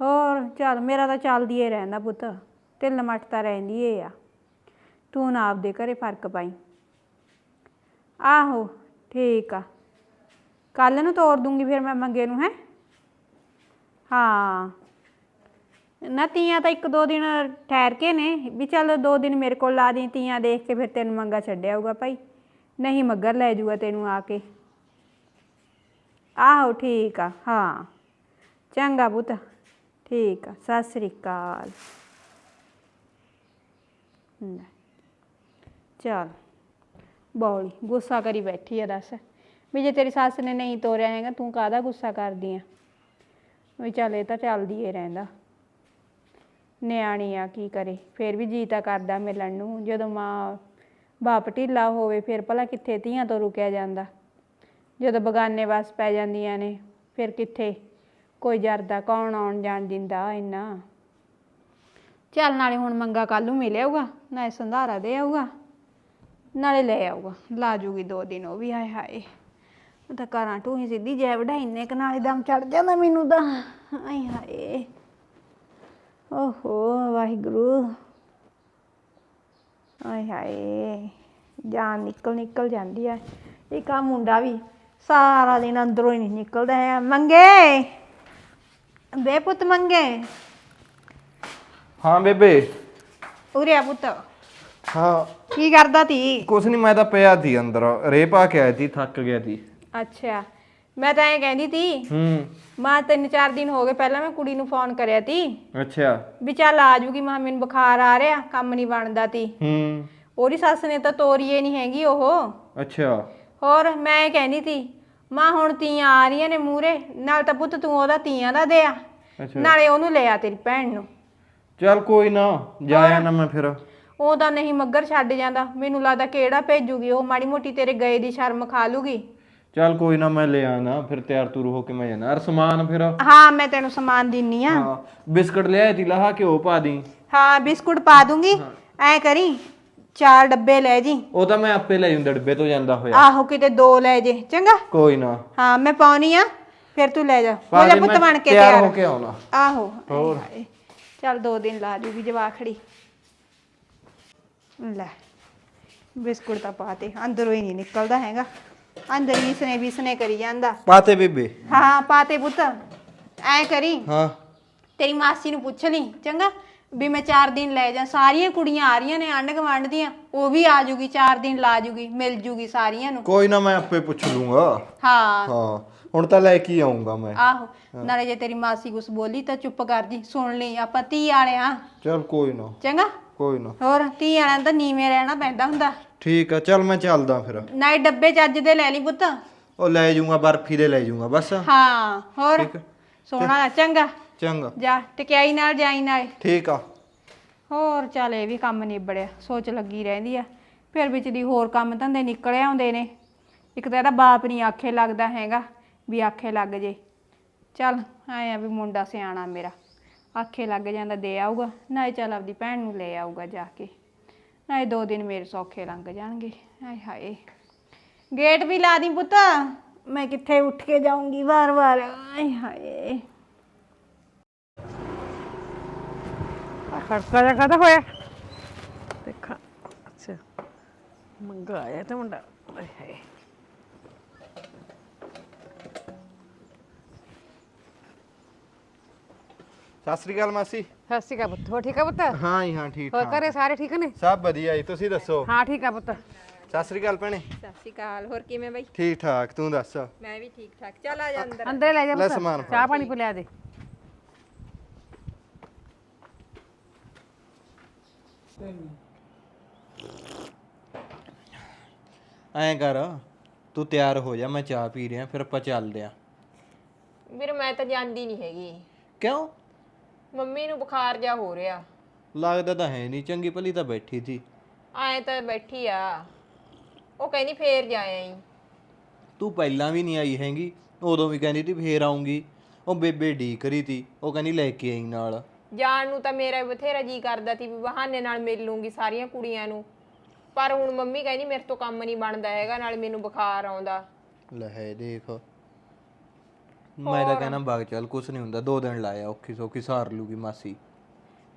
Speaker 1: ਹੋਰ ਚੱਲ ਮੇਰਾ ਤਾਂ ਚੱਲਦੀ ਏ ਰਹਿੰਦਾ ਪੁੱਤ ਢਿੱਲ ਮੱਠ ਤਾਂ ਰਹਿੰਦੀ ਏ ਆ। ਤੂੰ ਨਾ ਆਪਦੇ ਘਰੇ ਫ਼ਰਕ ਪਾਈ। ਆਹੋ, ਠੀਕ ਆ। ਕੱਲ ਨੂੰ ਤੋਰ ਦੂੰਗੀ ਫਿਰ ਮੈਂ ਮੰਗੇ ਨੂੰ, ਹੈ? ਹਾਂ। ਨਾ ਤੀਆਂ ਤਾਂ ਇੱਕ ਦੋ ਦਿਨ ਠਹਿਰ ਕੇ ਨੇ, ਵੀ ਚੱਲ ਦੋ ਦਿਨ ਮੇਰੇ ਕੋਲ ਲਾ ਦੀ ਤੀਆਂ ਦੇਖ ਕੇ ਫਿਰ ਤੈਨੂੰ ਮੰਗਾ ਛੱਡਿਆ ਹੋਊਗਾ ਭਾਈ। ਨਹੀਂ ਮੱਗਰ ਲੈ ਜੂਗਾ ਤੈਨੂੰ ਆ ਕੇ। ਆਹੋ ਠੀਕ ਆ, ਹਾਂ। ਚੰਗਾ ਪੁੱਤ, ਠੀਕ ਆ, ਸਤਿ ਸ੍ਰੀ ਅਕਾਲ। ਲੈ, ਚਲ। ਬੌਲੀ, ਗੁੱਸਾ ਕਰੀ ਬੈਠੀ ਆ ਦੱਸ, ਵੀ ਜੇ ਤੇਰੀ ਸੱਸ ਨੇ ਨਹੀਂ ਤੋਰਿਆ ਹੈਗਾ, ਤੂੰ ਕਾਹਦਾ ਗੁੱਸਾ ਕਰਦੀ ਆ? ਵੀ ਚੱਲ ਇਹ ਤਾਂ ਚੱਲਦੀ ਏ ਰਹਿੰਦਾ। ਨਿਆਣੀ ਆ, ਕੀ ਕਰੇ? ਫਿਰ ਵੀ ਜੀ ਤਾਂ ਕਰਦਾ ਮਿਲਣ ਨੂੰ। ਜਦੋਂ ਮਾਂ ਬਾਪ ਢਿੱਲਾ ਹੋਵੇ, ਫਿਰ ਭਲਾ ਕਿੱਥੇ ਧੀਆਂ ਤੋਂ ਰੁਕਿਆ ਜਾਂਦਾ? ਜਦੋਂ ਬਗਾਨੇ ਵਸ ਪੈ ਜਾਂਦੀਆਂ ਨੇ, ਫਿਰ ਕਿੱਥੇ? ਕੋਈ ਜਰਦਾ ਕੌਣ ਆਉਣ ਜਾਣ ਦਿੰਦਾ ਇੰਨਾ? ਚੱਲ ਨਾਲੇ ਹੁਣ ਮੰਗਾ ਕੱਲ ਨੂੰ ਮਿਲ ਆਊਗਾ, ਨਾਲੇ ਸੰਧਾਰਾ ਦੇ ਆਊਗਾ। ਨਾਲੇ ਲੈ ਆਊਗਾ, ਲਾ ਜੂਗੀ ਦੋ ਦਿਨ, ਉਹ ਵੀ ਹਾਏ ਹਾਏ। ਮੈਂ ਤਾਂ ਘਰਾਂ ਟੂਹੀ ਸਿੱਧੀ ਜੈ ਵਢਾਈ ਇੰਨੇ ਕਿ ਨਾਲੇ ਦਮ ਚੜ ਜਾਂਦਾ ਮੈਨੂੰ ਤਾਂ। ਹਾਏ ਹਾਏ। ਓਹੋ ਵਾਹਿਗੁਰੂ। ਹਾਏ ਹਾਏ ਜਾਨ ਨਿਕਲ ਨਿਕਲ ਜਾਂਦੀ ਹੈ ਇਹ ਕਾ ਮੁੰਡਾ ਵੀ ਸਾਰਾ ਦਿਨ ਅੰਦਰੋਂ ਹੀ ਨਹੀਂ ਨਿਕਲਦਾ ਹੈ ਮੰਗੇ? ਬੇ ਪੁੱਤ ਮੰਗੇ?
Speaker 4: ਹਾਂ ਬੇਬੇ।
Speaker 1: ਉਰੇ ਆ ਪੁੱਤ।
Speaker 4: ਹਾਂ।
Speaker 1: ਕੀ ਕਰਦਾ ਤੀ?
Speaker 4: ਕੁਛ ਨਹੀਂ ਮੈਂ ਤਾਂ ਪਿਆ ਸੀ ਅੰਦਰ। ਰੇ ਪਾ ਕੇ ਆਇਆ ਸੀ ਥੱਕ ਗਿਆ ਸੀ
Speaker 1: ਅੱਛਾ। ਮੈਂ ਤਾਂ ਐਂ ਕਹਿੰਦੀ ਤੀ
Speaker 4: ਹੂੰ।
Speaker 1: ਮਾਂ ਤਿੰਨ ਚਾਰ ਦਿਨ ਹੋ ਗਏ ਪਹਿਲਾਂ ਮੈਂ ਕੁੜੀ ਨੂੰ ਫੋਨ ਕਰਿਆ ਤੀ।
Speaker 4: ਅੱਛਾ।
Speaker 1: ਵੀ ਚੱਲ ਆ ਜੂਗੀ ਮਾਂ ਮੈਨੂੰ ਬੁਖਾਰ ਆ ਰਿਹਾ ਕੰਮ ਨਹੀਂ ਬਣਦਾ ਤੀ।
Speaker 4: ਹੂੰ।
Speaker 1: ਉਹਦੀ ਸੱਸ ਨੇ ਤਾਂ ਤੋਰੀਏ ਨਹੀਂ ਹੈਗੀ ਉਹ।
Speaker 4: ਅੱਛਾ।
Speaker 1: ਹੋਰ ਮੈਂ ਇਹ ਕਹਿੰਦੀ ਤੀ ਮਾਂ ਹੁਣ ਤੀਆਂ ਆ ਰਹੀਆਂ ਨੇ ਮੂਰੇ ਨਾਲ ਤਾਂ ਪੁੱਤ ਤੂੰ ਉਹਦਾ ਤੀਆਂ ਦਾ ਦੇ ਆ
Speaker 4: ਅੱਛਾ।
Speaker 1: ਨਾਲੇ ਉਹਨੂੰ ਲੈ ਆ ਤੇਰੀ ਭੈਣ ਨੂੰ।
Speaker 4: ਚੱਲ ਕੋਈ ਨਾ ਜਾਇਆ ਨਾ ਮੈਂ ਫਿਰ।
Speaker 1: ਉਹ ਤਾਂ ਨਹੀਂ ਮੱਗਰ ਛੱਡ ਜਾਂਦਾ ਮੈਨੂੰ ਲੱਗਦਾ ਕਿਹੜਾ ਭੇਜੂਗੀ ਉਹ ਮਾੜੀ ਮੋਟੀ ਤੇਰੇ ਗਏ ਦੀ ਸ਼ਰਮ ਖਾ ਲੂਗੀ।
Speaker 4: ਚੱਲ ਕੋਈ ਨਾ ਮੈਂ ਲੈ ਆਣਾ ਫਿਰ ਤਿਆਰ ਤੁਰ ਹੋ ਕੇ ਮੈਂ ਜਾਣਾ। ਅਰ ਸਮਾਨ ਫਿਰ?
Speaker 1: ਹਾਂ ਮੈਂ ਤੈਨੂੰ ਸਮਾਨ ਦਿੰਨੀ ਆ।
Speaker 4: ਹਾਂ ਬਿਸਕਟ ਲਿਆਇਆ ਸੀ ਲਾਹਾ ਘਿਓ ਪਾ ਦੀ।
Speaker 1: ਹਾਂ ਬਿਸਕੁਟ ਪਾ ਦੂੰਗੀ। ਐ ਕਰੀ ਚਾਰ ਡੱਬੇ ਲੈ ਜੀ।
Speaker 4: ਉਹ ਤਾਂ ਮੈਂ ਆਪੇ ਲੈ ਜੂੰ ਡੱਬੇ ਤੋਂ ਜਾਂਦਾ ਹੋਇਆ।
Speaker 1: ਆਹੋ ਕਿਤੇ ਦੋ ਲੈ ਜੇ ਚੰਗਾ?
Speaker 4: ਕੋਈ ਨਾ।
Speaker 1: ਹਾਂ ਮੈਂ ਪਾਉਣੀ ਆ ਫਿਰ ਤੂੰ ਲੈ ਜਾ। ਹੋ ਜਾ ਪੁੱਤ ਬਣ ਕੇ
Speaker 4: ਤਿਆਰ ਹੋ ਕੇ ਆਉਣਾ।
Speaker 1: ਆਹੋ ਹਾਏ। ਚੱਲ ਦੋ ਦਿਨ ਲਾ ਜੂਗੀ ਜਵਾਖੜੀ। ਲੈ ਬਿਸਕੁਟ ਤਾਂ ਪਾਤੇ ਅੰਦਰੋਂ ਹੀ ਨਹੀਂ ਨਿਕਲਦਾ ਹੈਗਾ। ਅੰਦਰ ਹੀ ਸਨੇ ਵੀ ਸਨੇ ਕਰੀ ਜਾਂਦਾ।
Speaker 4: ਪਾਤੇ ਬੇਬੇ।
Speaker 1: ਹਾਂ ਪਾਤੇ ਪੁੱਤ। ਐ ਕਰੀ।
Speaker 4: ਹਾਂ।
Speaker 1: ਤੇਰੀ ਮਾਸੀ ਨੂੰ ਪੁੱਛ ਲਈ ਚੰਗਾ? ਵੀ ਮੈਂ 4 ਦਿਨ ਲੈ ਜਾ ਸਾਰੀਆਂ ਕੁੜੀਆਂ ਆ ਰਹੀਆਂ ਨੇ ਆਂਢ ਗੁਆਂਢ ਦੀਆਂ ਉਹ ਵੀ ਆ ਜੂਗੀ 4 ਦਿਨ ਲਾ ਜੂਗੀ ਮਿਲ ਜੂਗੀ ਸਾਰੀਆਂ ਨੂੰ।
Speaker 4: ਕੋਈ ਨਾ ਮੈਂ ਆਪੇ ਪੁੱਛ ਲੂੰਗਾ।
Speaker 1: ਹਾਂ।
Speaker 4: ਹਾਂ ਹੁਣ ਤਾਂ ਲੈ ਕੇ ਆਉਂਗਾ ਮੈਂ।
Speaker 1: ਆਹੋ ਨਾਲੇ ਜੇ ਤੇਰੀ ਮਾਸੀ ਕੁਛ ਬੋਲੀ ਤਾਂ ਚੁੱਪ ਕਰ ਜੀ ਸੁਣ ਲਈ ਆਪਾਂ ਧੀ ਵਾਲੇ ਆ
Speaker 4: ਚੱਲ ਕੋਈ ਨਾ।
Speaker 1: ਚੰਗਾ?
Speaker 4: ਕੋਈ ਨਾ।
Speaker 1: ਹੋਰ ਧੀ ਵਾਲਿਆਂ ਦਾ ਨੀਵੇਂ ਰਹਿਣਾ ਪੈਂਦਾ ਹੁੰਦਾ।
Speaker 4: ਠੀਕ ਆ ਚੱਲ ਮੈਂ ਚੱਲਦਾ ਫਿਰ।
Speaker 1: ਨਾਲੇ ਡੱਬੇ ਚੱਜ ਦੇ ਲੈ ਲਈ ਪੁੱਤ।
Speaker 4: ਉਹ ਲੈ ਜਾਊਂਗਾ ਬਰਫੀ ਦੇ ਲੈ ਜਾਊਂਗਾ ਬਸ।
Speaker 1: ਹਾਂ ਹੋਰ?
Speaker 4: ਠੀਕ ਆ।
Speaker 1: ਸੋਹਣਾ ਚੰਗਾ?
Speaker 4: ਚੰਗਾ।
Speaker 1: ਜਾ ਟਕਿਆਈ ਨਾਲ ਜਾਈ ਨਾਲ।
Speaker 4: ਠੀਕ ਆ।
Speaker 1: ਹੋਰ ਚੱਲ ਇਹ ਵੀ ਕੰਮ ਨਿਬੜਿਆ ਸੋਚ ਲੱਗੀ ਰਹਿੰਦੀ ਆ। ਫਿਰ ਵਿੱਚ ਦੀ ਹੋਰ ਕੰਮ ਧੰਦੇ ਨਿਕਲ ਆਉਂਦੇ ਨੇ। ਇੱਕ ਤਾਂ ਇਹਦਾ ਬਾਪ ਨਹੀਂ ਆਖੇ ਲੱਗਦਾ ਹੈਗਾ ਵੀ ਆਖੇ ਲੱਗ ਜੇ। ਚੱਲ ਐ ਆ ਵੀ ਮੁੰਡਾ ਸਿਆਣਾ ਮੇਰਾ। ਆਖੇ ਲੱਗ ਜਾਂਦਾ, ਦੇ ਆਊਗਾ। ਨਾਲੇ ਚੱਲ ਆਪਦੀ ਭੈਣ ਨੂੰ ਲੈ ਆਊਗਾ ਜਾ ਕੇ। ਨਾਲੇ ਦੋ ਦਿਨ ਮੇਰੇ ਸੌਖੇ ਲੰਘ ਜਾਣਗੇ। ਹਾਏ ਹਾਏ। ਗੇਟ ਵੀ ਲਾ ਦੀ ਪੁੱਤ। ਮੈਂ ਕਿੱਥੇ ਉੱਠ ਕੇ ਜਾਊਂਗੀ ਵਾਰ-ਵਾਰ ਹਾਏ ਹਾਏ।
Speaker 3: ਆ ਖੜਕਾ ਜਾ ਕਾਹਦਾ ਹੋਇਆ? ਦੇਖਾਂ। ਅੱਛਾ। ਮੰਗਾ ਤੇ ਮੁੰਡਾ। ਆਏ ਹਾਏ।
Speaker 4: ਸਤਿ ਸ੍ਰੀ ਅਕਾਲ ਮਾਸੀ।
Speaker 3: ਸਤਿ ਸ਼੍ਰੀ ਅਕਾਲ ਪੁੱਤ ਹੋ ਠੀਕ ਆ ਪੁੱਤ?
Speaker 4: ਹਾਂ ਜੀ ਹਾਂ ਠੀਕ
Speaker 3: ਹੋਰ
Speaker 4: ਠਾਕ।
Speaker 3: ਘਰੇ ਸਾਰੇ ਠੀਕ ਨੇ?
Speaker 4: ਸਭ ਵਧੀਆ ਜੀ ਤੁਸੀਂ ਦੱਸੋ?
Speaker 3: ਹਾਂ ਠੀਕ ਆ ਪੁੱਤ।
Speaker 4: ਸਤਿ ਸ੍ਰੀ ਅਕਾਲ ਭੈਣੇ।
Speaker 2: ਸਤਿ ਸ਼੍ਰੀ ਅਕਾਲ ਹੋਰ ਕਿਵੇਂ ਬਈ?
Speaker 4: ਠੀਕ ਠਾਕ ਤੂੰ ਦੱਸ?
Speaker 2: ਮੈਂ ਵੀ ਠੀਕ ਠਾਕ ਚੱਲ ਆ ਜਾ ਅੰਦਰ।
Speaker 3: ਅੰਦਰ ਲੈ ਜਾ
Speaker 4: ਲੈ
Speaker 3: ਪੁੱਤ
Speaker 4: ਸਮਾਨ ਫੜ।
Speaker 3: ਚਾਹ ਪਾਣੀ ਪਿਲਾ ਦੇ।
Speaker 4: ਐਂ ਕਰ ਤੂੰ ਤਿਆਰ ਹੋ ਜਾ ਮੈਂ ਚਾਹ ਪੀ ਰਿਹਾ ਫਿਰ ਆਪਾਂ ਚੱਲਦੇ ਆਂ।
Speaker 2: ਵੀਰ ਮੈਂ ਤਾਂ ਜਾਂਦੀ ਨਹੀਂ ਹੈਗੀ।
Speaker 4: ਕਿਉਂ?
Speaker 2: ਮੰਮੀ ਨੂੰ ਬੁਖਾਰ ਜਾ ਹੋ ਰਿਹਾ।
Speaker 4: ਲੱਗਦਾ ਤਾਂ ਹੈ ਨਹੀਂ ਚੰਗੀ ਭਲੀ ਤਾਂ ਬੈਠੀ ਸੀ।
Speaker 2: ਐ ਤਾਂ ਬੈਠੀ ਆ। ਉਹ ਕਹਿੰਦੀ ਫੇਰ ਜਾਇਆ
Speaker 4: ਤੂੰ ਪਹਿਲਾਂ ਵੀ ਨਹੀਂ ਆਈ ਹੈਗੀ ਉਦੋਂ ਵੀ ਕਹਿੰਦੀ ਤੀ ਫੇਰ ਆਉਂਗੀ ਉਹ ਬੇਬੇ ਡੀ ਕਰੀ ਤੀ ਉਹ ਕਹਿੰਦੀ ਲੈ ਕੇ ਆਈ ਨਾਲ।
Speaker 2: ਜਾਣ ਨੂੰ ਤਾਂ ਮੇਰਾ ਬਥੇਰਾ ਜੀ ਕਰਦਾ ਸੀ ਵੀ ਬਹਾਨੇ ਨਾਲ ਮਿਲ ਲੂੰਗੀ ਸਾਰੀਆਂ ਕੁੜੀਆਂ ਨੂੰ। ਪਰ ਹੁਣ ਮੰਮੀ ਕਹਿੰਦੀ ਮੇਰੇ ਤੋਂ ਕੰਮ ਨਹੀਂ ਬਣਦਾ ਹੈਗਾ ਨਾਲ ਮੈਨੂੰ ਬੁਖਾਰ ਆਉਂਦਾ।
Speaker 4: ਲੈ ਹੈ ਦੇਖ। ਮੈਂ ਤਾਂ ਕਹਿੰਦਾ ਬਾਗ ਚੱਲ ਕੁਛ ਨਹੀਂ ਹੁੰਦਾ ਦੋ ਦਿਨ ਲਾਇਆ ਔਖੀ ਸੌਖੀ ਸਾਰ ਲੂਗੀ ਮਾਸੀ।